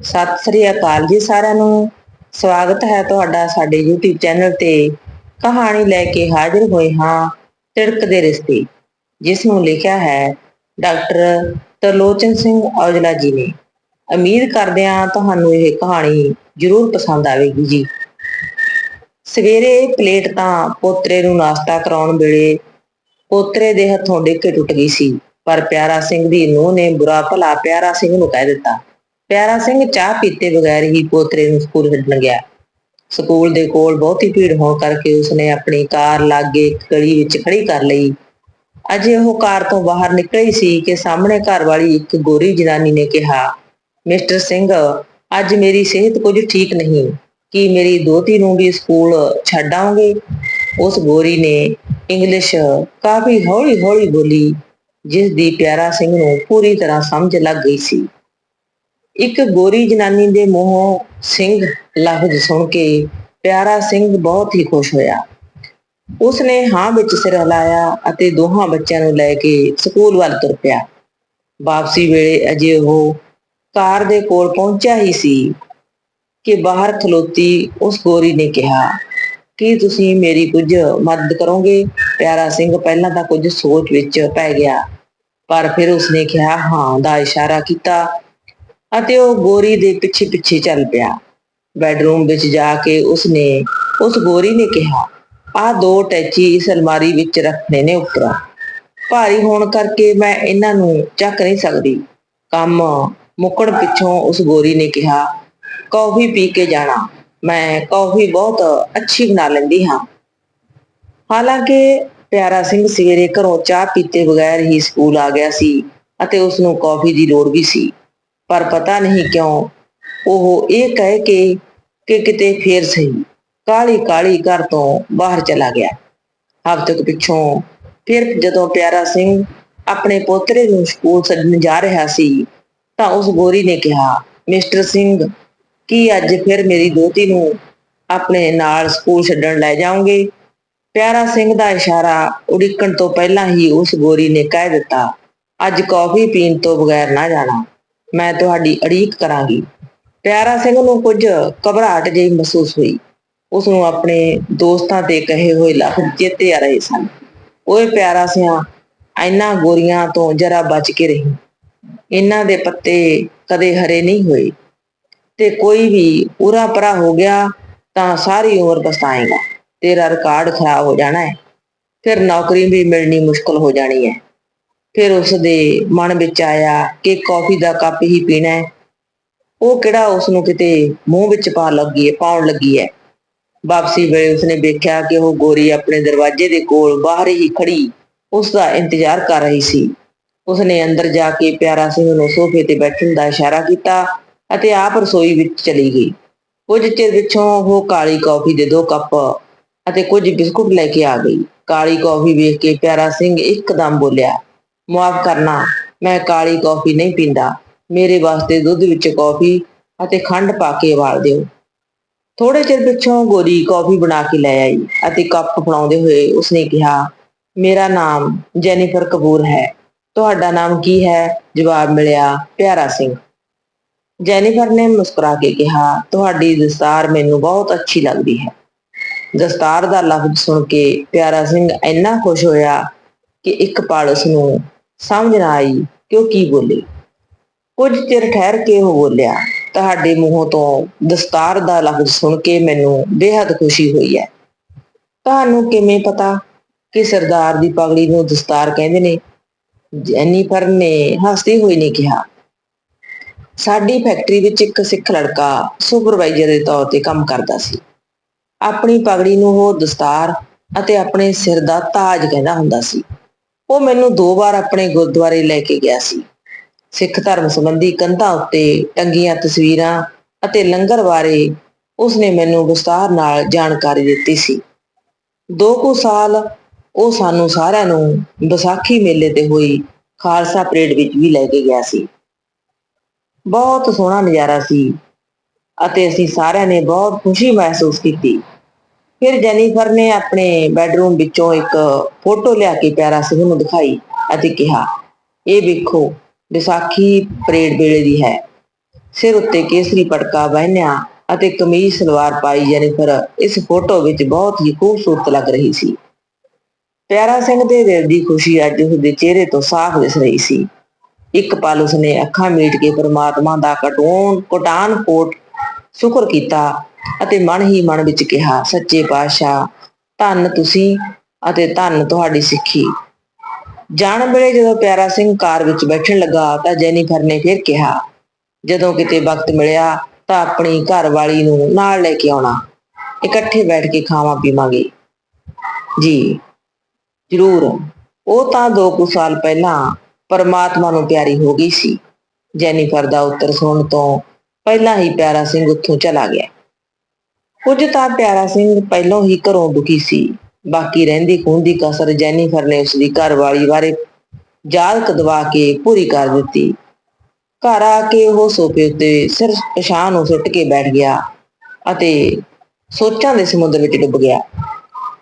ਸਤਿ ਸ੍ਰੀ ਅਕਾਲ ਜੀ ਸਾਰਿਆਂ ਨੂੰ। ਸਵਾਗਤ ਹੈ ਤੁਹਾਡਾ ਸਾਡੇ YouTube ਚੈਨਲ ਤੇ। ਕਹਾਣੀ ਲੈ ਕੇ ਹਾਜ਼ਰ ਹੋਏ ਹਾਂ ਤਿੜਕ ਦੇ ਰਿਸ਼ਤੇ, ਜਿਸ ਨੂੰ ਲਿਖਿਆ ਹੈ ਡਾਕਟਰ ਤਰਲੋਚਨ ਸਿੰਘ ਔਜਲਾ ਜੀ ਨੇ। ਉਮੀਦ ਕਰਦੇ ਹਾਂ ਤੁਹਾਨੂੰ ਇਹ ਕਹਾਣੀ ਜ਼ਰੂਰ ਪਸੰਦ ਆਵੇਗੀ ਜੀ। ਸਵੇਰੇ ਪਲੇਟ ਤਾਂ ਪੋਤਰੇ ਨੂੰ ਨਾਸ਼ਤਾ ਕਰਾਉਣ ਵੇਲੇ ਪੋਤਰੇ ਦੇ ਹੱਥੋਂ ਡਿੱਗ ਕੇ ਟੁੱਟ ਗਈ ਸੀ, ਪਰ ਪਿਆਰਾ ਸਿੰਘ ਦੀ ਨੂੰਹ ਨੇ ਬੁਰਾ ਭਲਾ ਪਿਆਰਾ ਸਿੰਘ ਨੂੰ ਕਹਿ ਦਿੱਤਾ। ਪਿਆਰਾ ਸਿੰਘ ਚਾਹ ਪੀਤੇ ਬਗੈਰ ਹੀ ਪੋਤਰੇ ਨੂੰ ਸਕੂਲ ਛੱਡਣ ਗਿਆ। ਸਕੂਲ ਦੇ ਕੋਲ ਬਹੁਤੀ ਭੀੜ ਹੋਣ ਕਰਕੇ ਉਸਨੇ ਆਪਣੀ ਕਾਰ ਲਾਗੇ ਗਲੀ ਵਿੱਚ ਖੜੀ ਕਰ ਲਈ। ਅਜੇ ਉਹ ਕਾਰ ਤੋਂ ਬਾਹਰ ਨਿਕਲੀ ਸੀ ਕਿ ਸਾਹਮਣੇ ਘਰ ਵਾਲੀ ਇੱਕ ਗੋਰੀ ਜਨਾਨੀ ਨੇ ਕਿਹਾ, ਮਿਸਟਰ ਸਿੰਘ, ਅੱਜ ਮੇਰੀ ਸਿਹਤ ਕੁਝ ਠੀਕ ਨਹੀਂ। ਕੀ ਮੇਰੀ ਦੋਤੀ ਨੂੰ ਵੀ ਸਕੂਲ ਛੱਡ ਆਉਂਗੇ? ਉਸ ਗੋਰੀ ਨੇ ਇੰਗਲਿਸ਼ ਕਾਫੀ ਹੌਲੀ-ਹੌਲੀ ਬੋਲੀ ਜਿਸ ਦੀ ਪਿਆਰਾ ਸਿੰਘ ਨੂੰ ਪੂਰੀ ਤਰ੍ਹਾਂ ਸਮਝ ਲੱਗ ਗਈ ਸੀ। ਇੱਕ ਗੋਰੀ ਜਨਾਨੀ ਦੇ ਮੂੰਹੋਂ ਸਿੰਘ ਲਫ਼ਜ਼ ਸੁਣ ਕੇ ਪਿਆਰਾ ਸਿੰਘ ਬਹੁਤ ਹੀ ਖੁਸ਼ ਹੋਇਆ। ਉਸਨੇ ਹਾਂ ਵਿੱਚ ਸਿਰ ਹਿਲਾਇਆ ਅਤੇ ਦੋਹਾਂ ਬੱਚਿਆਂ ਨੂੰ ਲੈ ਕੇ ਸਕੂਲ ਵੱਲ ਤੁਰ ਪਿਆ। ਵਾਪਸੀ ਵੇਲੇ ਅਜੇ ਉਹ ਕਾਰ ਦੇ ਕੋਲ ਪਹੁੰਚਿਆ ਹੀ ਸੀ ਕਿ ਬਾਹਰ ਖਲੋਤੀ ਉਸ ਗੋਰੀ ਨੇ ਕਿਹਾ, ਕੀ ਤੁਸੀਂ ਮੇਰੀ ਕੁਝ ਮਦਦ ਕਰੋਗੇ? ਪਿਆਰਾ ਸਿੰਘ ਪਹਿਲਾਂ ਤਾਂ ਕੁਝ ਸੋਚ ਵਿੱਚ ਪੈ ਗਿਆ, ਪਰ ਫਿਰ ਉਸਨੇ ਕਿਹਾ, ਹਾਂ ਦਾ ਇਸ਼ਾਰਾ ਕੀਤਾ ਅਤੇ ਉਹ ਗੋਰੀ ਦੇ ਪਿੱਛੇ ਪਿੱਛੇ ਚੱਲ ਪਿਆ। ਬੈਡਰੂਮ ਵਿੱਚ ਜਾ ਕੇ ਉਸਨੇ, ਉਸ ਗੋਰੀ ਨੇ ਕਿਹਾ ਆਹ ਦੋ ਟੈਚੀ ਇਸ ਅਲਮਾਰੀ ਵਿੱਚ ਰੱਖਣੇ ਨੇ ਉੱਪਰ। ਭਾਰੀ ਹੋਣ ਕਰਕੇ ਮੈਂ ਇਹਨਾਂ ਨੂੰ ਚੱਕ ਨਹੀਂ ਸਕਦੀ। ਕੰਮ ਮੁੱਕਣ ਪਿੱਛੋਂ ਉਸ ਗੋਰੀ ਨੇ ਕਿਹਾ, ਕੌਫੀ ਪੀ ਕੇ ਜਾਣਾ। ਮੈਂ ਕੌਫੀ ਬਹੁਤ ਅੱਛੀ ਬਣਾ ਲੈਂਦੀ ਹਾਂ। ਹਾਲਾਂਕਿ ਪਿਆਰਾ ਸਿੰਘ ਸਵੇਰੇ ਘਰੋਂ ਚਾਹ ਪੀਤੇ ਬਗੈਰ ਹੀ ਸਕੂਲ ਆ ਗਿਆ ਸੀ ਅਤੇ ਉਸ ਨੂੰ ਕੌਫੀ ਦੀ ਲੋੜ ਵੀ ਸੀ। ਪਰ ਪਤਾ ਨਹੀਂ ਕਿਉਂ ਉਹ ਇਹ ਕਹਿ ਕੇ ਕਿ ਕਿਤੇ ਫੇਰ ਸਹੀ ਕਾਲੀ ਕਾਲੀ ਘਰ ਤੋਂ ਬਾਹਰ ਚਲਾ ਗਿਆ। ਹਫ਼ਤੇ ਕੁ ਪਿੱਛੋਂ ਫਿਰ ਜਦੋਂ ਪਿਆਰਾ ਸਿੰਘ ਆਪਣੇ ਪੋਤਰੇ ਨੂੰ ਸਕੂਲ ਛੱਡਣ ਜਾ ਰਿਹਾ ਸੀ ਤਾਂ ਉਸ ਗੋਰੀ ਨੇ ਕਿਹਾ, ਮਿਸਟਰ ਸਿੰਘ, ਕੀ ਅੱਜ ਫਿਰ ਮੇਰੀ ਦੋਤੀ ਨੂੰ ਆਪਣੇ ਨਾਲ ਸਕੂਲ ਛੱਡਣ ਲੈ ਜਾਓਗੇ? ਪਿਆਰਾ ਸਿੰਘ ਦਾ ਇਸ਼ਾਰਾ ਉਡੀਕਣ ਤੋਂ ਪਹਿਲਾਂ ਹੀ ਉਸ ਗੋਰੀ ਨੇ ਕਹਿ ਦਿੱਤਾ, ਅੱਜ ਕੌਫੀ ਪੀਣ ਤੋਂ ਬਗੈਰ ਨਾ ਜਾਣਾ। ਮੈਂ ਤੁਹਾਡੀ ਅੜੀਕ ਕਰਾਂਗੀ। ਪਿਆਰਾ ਸਿੰਘ ਨੂੰ ਕੁਝ ਘਬਰਾਹਟ ਜਿਹੀ ਮਹਿਸੂਸ ਹੋਈ। ਉਸ ਨੂੰ ਆਪਣੇ ਦੋਸਤਾਂ ਤੇ ਕਹੇ ਹੋਏ ਲਫ਼ਜ਼ ਚੇਤੇ ਆ ਰਹੇ ਸਨ। ਓਏ ਪਿਆਰਾ ਸਿਆ ਇੰਨਾ ਗੋਰੀਆਂ ਤੋਂ ਜਰਾ ਬਚ ਕੇ ਰਹੀ। ਇਹਨਾਂ ਦੇ ਪੱਤੇ ਕਦੇ ਹਰੇ ਨਹੀਂ ਹੋਏ। ਤੇ ਕੋਈ ਵੀ ਉਰਾ ਪਰਾ ਹੋ ਗਿਆ ਤਾਂ ਸਾਰੀ ਉਮਰ ਪਛਤਾਏਗਾ। ਤੇਰਾ ਰਿਕਾਰਡ ਖਰਾਬ ਹੋ ਜਾਣਾ ਹੈ। ਫਿਰ ਨੌਕਰੀ ਵੀ ਮਿਲਣੀ ਮੁਸ਼ਕਲ ਹੋ ਜਾਣੀ ਹੈ। ਫਿਰ ਉਸ ਦੇ ਮਨ ਵਿੱਚ ਆਇਆ ਕਿ ਕੌਫੀ ਦਾ ਕੱਪ ਹੀ ਪੀਣਾ ਹੈ। ਉਹ ਕਿਹੜਾ ਉਸ ਨੂੰ ਕਿਤੇ ਮੂੰਹ ਵਿੱਚ ਪਾ ਲੱਗੀ ਹੈ, ਪਾਉਣ ਲੱਗੀ ਹੈ। ਵਾਪਸੀ ਵੇਲੇ ਉਸਨੇ ਵੇਖਿਆ ਕਿ ਉਹ ਗੋਰੀ ਆਪਣੇ ਦਰਵਾਜ਼ੇ ਦੇ ਕੋਲ ਬਾਹਰ ਹੀ ਖੜੀ ਉਸ ਦਾ ਇੰਤਜ਼ਾਰ ਕਰ ਰਹੀ ਸੀ। ਉਸਨੇ ਅੰਦਰ ਜਾ ਕੇ ਪਿਆਰਾ ਸਿੰਘ ਨੂੰ ਸੋਫੇ ਤੇ ਬੈਠਣ ਦਾ ਇਸ਼ਾਰਾ ਕੀਤਾ ਅਤੇ ਆਪ ਰਸੋਈ ਵਿੱਚ ਚਲੀ ਗਈ। ਕੁਝ ਚਿਰ ਪਿਛੋਂ ਉਹ ਕਾਲੀ ਕੌਫੀ ਦੇ ਦੋ ਕੱਪ ਅਤੇ ਕੁਝ ਬਿਸਕੁਟ ਲੈ ਕੇ ਆ ਗਈ। ਕਾਲੀ ਕੌਫੀ ਵੇਖ ਕੇ ਪਿਆਰਾ ਸਿੰਘ ਇੱਕਦਮ ਬੋਲਿਆ ਮਾਫ ਕਰਨਾ। ਮੈਂ ਕਾਲੀ ਕੌਫੀ ਨਹੀਂ ਪੀਂਦਾ। ਮੇਰੇ ਵਾਸਤੇ ਦੁੱਧ ਵਿੱਚ ਕੌਫੀ ਅਤੇ ਖੰਡ ਪਾ ਕੇ ਉਬਾਲ ਦਿਓ। ਥੋੜੇ ਚਿਰ ਪਿੱਛੋਂ ਗੋਰੀ ਕੌਫੀ ਬਣਾ ਕੇ ਲੈ ਆਈ ਅਤੇ ਕੱਪ ਫੜਾਉਂਦੇ ਹੋਏ ਉਸਨੇ ਕਿਹਾ, ਮੇਰਾ ਨਾਮ ਜੈਨੀਫਰ ਕਪੂਰ ਹੈ। ਤੁਹਾਡਾ ਨਾਮ ਕੀ ਹੈ? ਜਵਾਬ ਮਿਲਿਆ, ਪਿਆਰਾ ਸਿੰਘ। ਜੈਨੀਫਰ ਨੇ ਮੁਸਕਰਾ ਕੇ ਕਿਹਾ, ਤੁਹਾਡੀ ਦਸਤਾਰ ਮੈਨੂੰ ਬਹੁਤ ਅੱਛੀ ਲੱਗਦੀ ਹੈ। ਦਸਤਾਰ ਦਾ ਲਫ਼ਜ਼ ਸੁਣ ਕੇ ਪਿਆਰਾ ਸਿੰਘ ਇੰਨਾ ਖੁਸ਼ ਹੋਇਆ ਕਿ ਇੱਕ ਪਲ ਉਸ ਨੂੰ ਸਮਝ ਨਾ ਆਈ ਕਿ ਉਹ ਕੀ ਬੋਲੇ। ਕੁਝ ਚਿਰ ਠਹਿਰ ਕੇ ਉਹ ਬੋਲਿਆ, ਤੁਹਾਡੇ ਮੂੰਹੋਂ ਤੋਂ ਦਸਤਾਰ ਦਾ ਲਫ਼ਜ਼ ਸੁਣ ਕੇ ਮੈਨੂੰ ਬੇहद ਖੁਸ਼ੀ ਹੋਈ ਹੈ। ਤੁਹਾਨੂੰ ਕਿਵੇਂ ਪਤਾ ਕਿ ਸਰਦਾਰ ਦੀ ਪਗੜੀ ਨੂੰ ਦਸਤਾਰ ਕਹਿੰਦੇ ਨੇ? ਜੈਨੀਫਰ ਨੇ ਹੱਸਦੀ ਹੋਈ ਨੇ ਕਿਹਾ। ਸਾਡੀ ਫੈਕਟਰੀ ਵਿੱਚ ਇੱਕ ਸਿੱਖ ਲੜਕਾ ਸੁਪਰਵਾਈਜ਼ਰ ਦੇ ਤੌਰ ਤੇ ਕੰਮ ਕਰਦਾ ਸੀ। ਆਪਣੀ ਪਗੜੀ ਨੂੰ ਉਹ ਦਸਤਾਰ ਅਤੇ ਆਪਣੇ ਸਿਰ ਦਾ ਤਾਜ ਕਹਿੰਦਾ ਹੁੰਦਾ ਸੀ। ਉਹ ਮੈਨੂੰ ਦੋ ਵਾਰ ਆਪਣੇ ਗੁਰਦੁਆਰੇ ਲੈ ਕੇ ਗਿਆ ਸੀ। ਸਿੱਖ ਧਰਮ ਸੰਬੰਧੀ ਕੰਧਾਂ ਉੱਤੇ ਟੰਗੀਆਂ ਤਸਵੀਰਾਂ ਅਤੇ ਲੰਗਰ ਬਾਰੇ ਉਸਨੇ ਮੈਨੂੰ ਵਿਸਤਾਰ ਨਾਲ ਜਾਣਕਾਰੀ ਦਿੱਤੀ ਸੀ। ਦੋ ਕੁ ਸਾਲ ਉਹ ਸਾਨੂੰ ਸਾਰਿਆਂ ਨੂੰ ਵਿਸਾਖੀ ਮੇਲੇ ਤੇ ਹੋਈ ਖਾਲਸਾ ਪਰੇਡ ਵਿੱਚ ਵੀ ਲੈ ਕੇ ਗਿਆ ਸੀ। ਬਹੁਤ ਸੋਹਣਾ ਨਜ਼ਾਰਾ ਸੀ ਅਤੇ ਅਸੀਂ ਸਾਰਿਆਂ ਨੇ ਬਹੁਤ ਖੁਸ਼ੀ ਮਹਿਸੂਸ ਕੀਤੀ। ਫਿਰ ਜੈਨੀਫਰ ਨੇ ਆਪਣੇ ਬੈੱਡਰੂਮ ਵਿੱਚੋਂ ਇੱਕ ਫੋਟੋ ਲਿਆ ਕੇ ਪਿਆਰਾ ਸਿੰਘ ਨੂੰ ਦਿਖਾਈ ਅਤੇ ਕਿਹਾ, ਇਹ ਵੇਖੋ, ਵਿਸਾਖੀ ਪਰੇਡ ਵੇਲੇ ਦੀ ਹੈ। ਸਿਰ ਉੱਤੇ ਕੇਸਰੀ ਪਟਕਾ ਪਹਿਨਿਆ ਅਤੇ ਕਮੀਜ਼ ਸਲਵਾਰ ਪਾਈ ਜੈਨੀਫਰ ਇਸ ਫੋਟੋ ਵਿੱਚ ਬਹੁਤ ਹੀ ਖੂਬਸੂਰਤ ਲੱਗ ਰਹੀ ਸੀ। ਪਿਆਰਾ ਸਿੰਘ ਦੇ ਦਿਲ ਦੀ ਖੁਸ਼ੀ ਅੱਜ ਉਸਦੇ ਚਿਹਰੇ ਤੋਂ ਸਾਫ਼ ਦਿਸ ਰਹੀ ਸੀ। ਇੱਕ ਪਲ ਉਸਨੇ ਅੱਖਾਂ ਮੀਟ ਕੇ ਪਰਮਾਤਮਾ ਦਾ ਕਟੋਨ ਕੋਟਾਨ ਕੋਟ ਸ਼ੁਕਰ ਕੀਤਾ ਅਤੇ ਮਨ ਹੀ ਮਨ ਵਿੱਚ ਕਿਹਾ, ਸੱਚੇ ਪਾਤਸ਼ਾਹ, ਧੰਨ ਤੁਸੀਂ ਅਤੇ ਧੰਨ ਤੁਹਾਡੀ ਸਿੱਖੀ। ਜਾਣ ਵੇਲੇ ਜਦੋਂ ਪਿਆਰਾ ਸਿੰਘ ਕਾਰ ਵਿੱਚ ਬੈਠਣ ਲੱਗਾ, ਤਾਂ ਜੈਨੀਫਰ ਨੇ ਫਿਰ ਕਿਹਾ, ਜਦੋਂ ਕਿਤੇ ਵਕਤ ਮਿਲਿਆ, ਤਾਂ ਆਪਣੀ ਘਰ ਵਾਲੀ ਨੂੰ ਨਾਲ ਲੈ ਕੇ ਆਉਣਾ। ਇਕੱਠੇ ਬੈਠ ਕੇ ਖਾਵਾਂ ਪੀਵਾਂਗੇ। ਜੀ, ਜ਼ਰੂਰ। ਉਹ ਤਾਂ ਦੋ ਕੁ ਸਾਲ ਪਹਿਲਾਂ ਪਰਮਾਤਮਾ ਨੂੰ ਪਿਆਰੀ ਹੋ ਗਈ ਸੀ। ਜੈਨੀਫਰ ਦਾ ਉੱਤਰ ਸੁਣਨ ਤੋਂ ਪਹਿਲਾਂ ਹੀ ਪਿਆਰਾ ਸਿੰਘ ਉੱਥੋਂ ਚਲਾ ਗਿਆ। ਕੁਝ ਤਾਂ ਪਿਆਰਾ ਸਿੰਘ ਪਹਿਲਾਂ ਹੀ ਘਰੋਂ ਦੁਖੀ ਸੀ। ਬਾਕੀ ਰਹਿੰਦੀ ਖੂਨ ਦੀ ਕਸਰ ਜੈਨੀਫਰ ਨੇ ਉਸ ਦੀ ਘਰਵਾਲੀ ਬਾਰੇ ਯਾਦ ਕਦਵਾ ਕੇ ਪੂਰੀ ਕਰ ਦਿੱਤੀ। ਘਰ ਆ ਕੇ ਉਹ ਸੋਫੇ ਉੱਤੇ ਸਿਰ ਪਛਾਣ ਨੂੰ ਸੁੱਟ ਕੇ ਬੈਠ ਗਿਆ ਅਤੇ ਸੋਚਾਂ ਦੇ ਸਮੁੰਦਰ ਵਿੱਚ ਡੁੱਬ ਗਿਆ।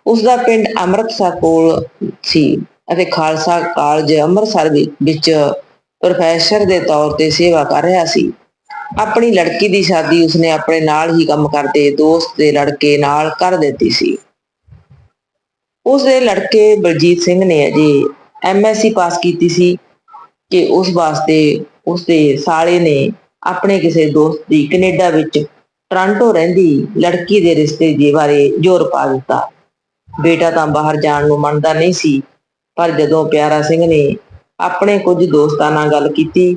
ਉਸ ਦਾ ਪਿੰਡ ਅੰਮ੍ਰਿਤਸਰ ਕੋਲ ਸੀ ਅਤੇ ਖਾਲਸਾ ਕਾਲਜ ਅੰਮ੍ਰਿਤਸਰ ਵਿੱਚ ਪ੍ਰੋਫੈਸਰ ਦੇ ਤੌਰ ਤੇ ਸੇਵਾ ਕਰ ਰਿਹਾ ਸੀ। ਆਪਣੀ ਲੜਕੀ ਦੀ ਸ਼ਾਦੀ ਉਸਨੇ ਆਪਣੇ ਨਾਲ ਹੀ ਕੰਮ ਕਰਦੇ, ਦੋਸਤ ਦੇ ਲੜਕੇ ਨਾਲ ਕਰ ਦਿੱਤੀ ਸੀ। ਉਸ ਦੇ ਲੜਕੇ ਬਲਜੀਤ ਸਿੰਘ ਨੇ ਅਜੇ ਐਮਐਸਸੀ ਪਾਸ ਕੀਤੀ ਸੀ ਕਿ ਉਸ ਵਾਸਤੇ ਉਸ ਦੇ ਸਾਲੇ ਨੇ ਆਪਣੇ ਕਿਸੇ ਦੋਸਤ ਦੀ ਕੈਨੇਡਾ ਵਿੱਚ ਟੋਰਾਂਟੋ ਰਹਿੰਦੀ ਲੜਕੀ ਦੇ ਰਿਸ਼ਤੇ ਦੇ ਬਾਰੇ ਜ਼ੋਰ ਪਾ ਦਿੱਤਾ। ਬੇਟਾ ਤਾਂ ਬਾਹਰ ਜਾਣ ਨੂੰ ਮੰਨਦਾ ਨਹੀਂ ਸੀ, ਪਰ ਜਦੋਂ ਪਿਆਰਾ ਸਿੰਘ ਨੇ ਆਪਣੇ ਕੁਝ ਦੋਸਤਾਂ ਨਾਲ ਗੱਲ ਕੀਤੀ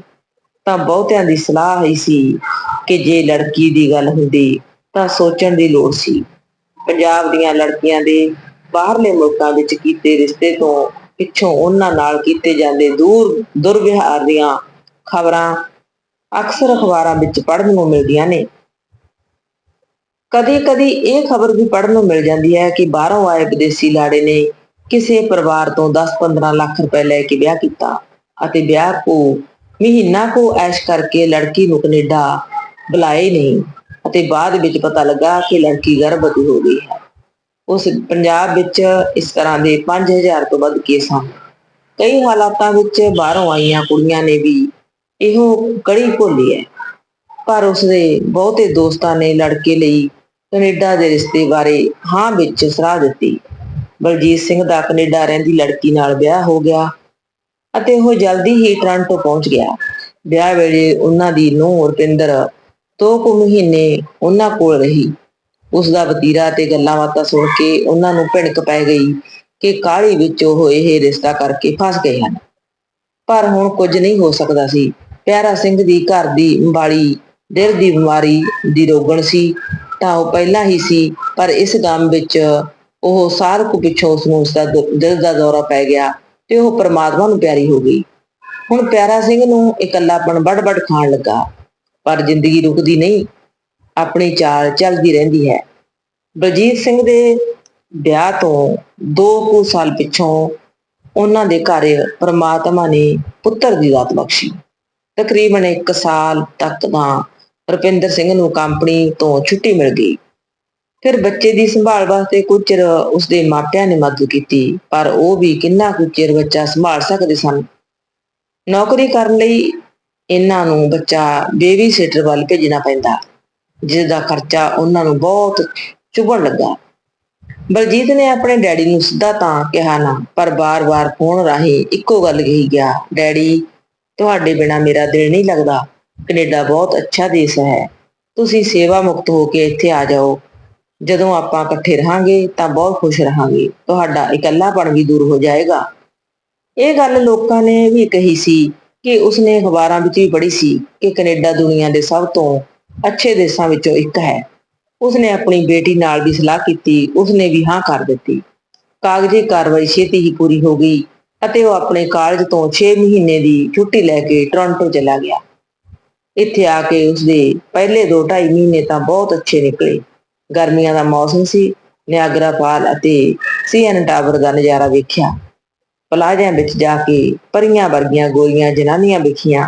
ਤਾਂ ਬਹੁਤਿਆਂ ਦੀ ਸਲਾਹ ਹੀ ਸੀ ਕਿ ਜੇ ਲੜਕੀ ਦੀ ਗੱਲ ਹੁੰਦੀ ਤਾਂ ਸੋਚਣ ਦੀ ਲੋੜ ਸੀ। ਪੰਜਾਬ ਦੀਆਂ ਲੜਕੀਆਂ ਦੇ ਬਾਹਰਲੇ ਮੁਲਕਾਂ ਵਿੱਚ ਕੀਤੇ ਰਿਸ਼ਤੇ ਤੋਂ ਪਿੱਛੋਂ ਉਹਨਾਂ ਨਾਲ ਕੀਤੇ ਜਾਂਦੇ ਦੂਰ ਦੁਰਵਿਹਾਰ ਦੀਆਂ ਖਬਰਾਂ ਅਕਸਰ ਅਖਬਾਰਾਂ ਵਿੱਚ ਪੜ੍ਹਨ ਨੂੰ ਮਿਲਦੀਆਂ ਨੇ। ਕਦੇ ਕਦੇ ਇਹ ਖਬਰ ਵੀ ਪੜ੍ਹਨ ਨੂੰ ਮਿਲ ਜਾਂਦੀ ਹੈ ਕਿ ਬਾਹਰੋਂ ਆਏ ਵਿਦੇਸੀ ਲਾੜੇ ਨੇ ਕਿਸੇ ਪਰਿਵਾਰ ਤੋਂ 10-15 ਲੱਖ ਰੁਪਏ ਲੈ ਕੇ ਵਿਆਹ ਕੀਤਾ ਅਤੇ ਵਿਆਹ ਕੋ ਮਹੀਨਾ ਕੋ ਐਸ਼ ਕਰਕੇ ਲੜਕੀ ਨੂੰ ਕੈਨੇਡਾ ਬੁਲਾਏ ਨਹੀਂ ਅਤੇ ਬਾਅਦ ਵਿੱਚ ਪਤਾ ਲੱਗਾ ਕਿ ਲੜਕੀ ਗਰਭਵਤੀ ਹੋ ਗਈ ਹੈ। ਉਸ ਪੰਜਾਬ ਵਿੱਚ ਇਸ ਤਰ੍ਹਾਂ ਦੇ 5000 ਤੋਂ ਵੱਧ ਕੇਸ ਹਨ। ਕਈ ਹਾਲਾਤਾਂ ਵਿੱਚ ਬਾਹਰੋਂ ਆਈਆਂ ਕੁੜੀਆਂ ਨੇ ਵੀ ਇਹੋ ਕੜੀ ਭੋਲੀ ਹੈ। ਪਰ ਉਸਦੇ ਬਹੁਤੇ ਦੋਸਤਾਂ ਨੇ ਲੜਕੇ ਲਈ ਕੈਨੇਡਾ ਦੇ ਰਿਸ਼ਤੇ ਬਾਰੇ ਹਾਂ ਵਿੱਚ ਸਲਾਹ ਦਿੱਤੀ। ਬਲਜੀਤ ਸਿੰਘ ਦਾ ਕੈਨੇਡਾ ਰਹਿੰਦੀ ਲੜਕੀ ਨਾਲ ਵਿਆਹ ਹੋ ਗਿਆ। ਅਤੇ ਉਹ ਜਲਦੀ ਹੀ ਟੋਰਾਂਟੋ ਪਹੁੰਚ ਗਿਆ। ਵਿਆਹ ਵੇਲੇ ਉਹਨਾਂ ਦੀ ਨੂੰਹ ਰੁਪਿੰਦਰ ਦੋ ਕੁ ਮਹੀਨੇ ਉਹਨਾਂ ਕੋਲ ਰਹੀ। ਉਸ ਦਾ ਵਤੀਰਾ ਤੇ ਗੱਲਾਂ ਬਾਤਾਂ ਸੁਣ ਕੇ ਉਹਨਾਂ ਨੂੰ ਭਿਣਕ ਪੈ ਗਈ ਕਿ ਕਾਹਲੀ ਵਿੱਚ ਉਹ ਇਹ ਰਿਸ਼ਤਾ ਕਰਕੇ ਫਸ ਗਏ ਹਨ। ਪਰ ਹੁਣ ਕੁਝ ਨਹੀਂ ਹੋ ਸਕਦਾ ਸੀ। ਪਿਆਰਾ ਸਿੰਘ ਦੀ ਘਰ ਦੀ ਵਾਲੀ ਦਿਲ ਦੀ ਬਿਮਾਰੀ ਦੀ ਰੋਗਣ ਸੀ, ਤਾਂ ਉਹ ਪਹਿਲਾਂ ਹੀ ਸੀ, ਪਰ ਇਸ ਗਮ ਵਿੱਚ ਉਹ ਸਾਰ ਕੁ ਪਿੱਛੋਂ ਉਸ ਨੂੰ ਉਸ ਦਾ ਦੁ- ਦਿਲ ਦਾ ਦੌਰਾ ਪੈ ਗਿਆ। ਤੇ ਉਹ ਪਰਮਾਤਮਾ ਨੂੰ ਪਿਆਰੀ ਹੋ ਗਈ। ਹੁਣ ਪਿਆਰਾ ਸਿੰਘ ਨੂੰ ਇਕੱਲਾਪਣ ਵੱਡ-ਵੱਡ ਖਾਣ ਲੱਗਾ, ਪਰ ਜ਼ਿੰਦਗੀ ਰੁਕਦੀ ਨਹੀਂ, ਆਪਣੀ ਚਾਲ ਚੱਲਦੀ ਰਹਿੰਦੀ ਹੈ। ਬਲਜੀਤ ਸਿੰਘ ਦੇ ਵਿਆਹ ਤੋਂ 2 ਕੁ ਸਾਲ ਪਿੱਛੋਂ ਉਹਨਾਂ ਦੇ ਘਰ ਪ੍ਰਮਾਤਮਾ ਨੇ ਪੁੱਤਰ ਦੀ ਦਾਤ ਬਖਸ਼ੀ। ਤਕਰੀਬਨ 1 ਸਾਲ ਤੱਕ ਤਾਂ ਰੁਪਿੰਦਰ ਸਿੰਘ ਨੂੰ ਕੰਪਨੀ ਤੋਂ ਛੁੱਟੀ ਮਿਲ ਗਈ। ਫਿਰ ਬੱਚੇ ਦੀ ਸੰਭਾਲ ਵਾਸਤੇ ਕੁਝ ਚਿਰ ਉਸਦੇ ਮਾਪਿਆਂ ਨੇ ਮਦਦ ਕੀਤੀ, ਪਰ ਉਹ ਵੀ ਕਿੰਨਾ ਕੁ ਚਿਰ ਬੱਚਾ ਸੰਭਾਲ ਸਕਦੇ ਸਨ। ਨੌਕਰੀ ਕਰਨ ਲਈ ਇਹਨਾਂ ਨੂੰ ਬੱਚਾ ਬੇਬੀ ਸਿਟਰ ਵੱਲ ਭੇਜਣਾ ਪੈਂਦਾ ਜਿਸ ਦਾ ਖਰਚਾ ਉਹਨਾਂ ਨੂੰ ਬਹੁਤ ਚੁਭਣ ਲੱਗਾ। ਬਲਜੀਤ ਨੇ ਆਪਣੇ ਡੈਡੀ ਨੂੰ ਸਿੱਧਾ ਤਾਂ ਕਿਹਾ ਨਾ, ਪਰ ਬਾਰ-ਬਾਰ ਫੋਨ ਰਾਹੀਂ ਇੱਕੋ ਗੱਲ ਕਹੀ ਗਿਆ, ਡੈਡੀ, ਤੁਹਾਡੇ ਬਿਨਾ ਮੇਰਾ ਦਿਲ ਨਹੀਂ ਲੱਗਦਾ। ਕੈਨੇਡਾ ਬਹੁਤ ਅੱਛਾ ਦੇਸ਼ ਹੈ। ਤੁਸੀਂ ਸੇਵਾ ਮੁਕਤ ਹੋ ਕੇ ਇੱਥੇ ਆ ਜਾਓ। ਜਦੋਂ ਆਪਾਂ ਇਕੱਠੇ ਰਹਾਂਗੇ ਤਾਂ ਬਹੁਤ ਖੁਸ਼ ਰਹਾਂਗੇ, ਤੁਹਾਡਾ ਇਕੱਲਾਪਣ ਵੀ ਦੂਰ ਹੋ ਜਾਏਗਾ। ਇਹ ਗੱਲ ਲੋਕਾਂ ਨੇ ਵੀ ਕਹੀ ਸੀ ਕਿ ਉਸਨੇ ਅਖਬਾਰਾਂ ਵਿੱਚ ਵੀ ਪੜ੍ਹੀ ਸੀ ਕਿ ਕੈਨੇਡਾ ਦੁਨੀਆ ਦੇ ਸਭ ਤੋਂ ਅੱਛੇ ਦੇਸ਼ਾਂ ਵਿੱਚੋਂ ਇੱਕ ਹੈ। ਉਸਨੇ ਆਪਣੀ ਬੇਟੀ ਨਾਲ ਵੀ ਸਲਾਹ ਕੀਤੀ, ਉਸਨੇ ਵੀ ਹਾਂ ਕਰ ਦਿੱਤੀ। ਕਾਗਜ਼ੀ ਕਾਰਵਾਈ ਛੇਤੀ ਹੀ ਪੂਰੀ ਹੋ ਗਈ ਅਤੇ ਉਹ ਆਪਣੇ ਕਾਲਜ ਤੋਂ 6 ਮਹੀਨੇ ਦੀ ਛੁੱਟੀ ਲੈ ਕੇ ਟੋਰਾਂਟੋ ਚਲਾ ਗਿਆ। ਇੱਥੇ ਆ ਕੇ ਉਸਦੇ ਪਹਿਲੇ 2.5 ਮਹੀਨੇ ਤਾਂ ਬਹੁਤ ਅੱਛੇ ਨਿਕਲੇ। ਗਰਮੀਆਂ ਦਾ ਮੌਸਮ ਸੀ, ਨਿਆਗਰਾ ਫਾਲ ਅਤੇ ਸੀਐਨ ਟਾਵਰ ਦਾ ਨਜ਼ਾਰਾ ਵੇਖਿਆ। ਪਲਾਜ਼ਿਆਂ ਵਿੱਚ ਜਾ ਕੇ ਪਰੀਆਂ ਵਰਗੀਆਂ ਗੋਰੀਆਂ ਜਨਾਨੀਆਂ ਵੇਖੀਆਂ।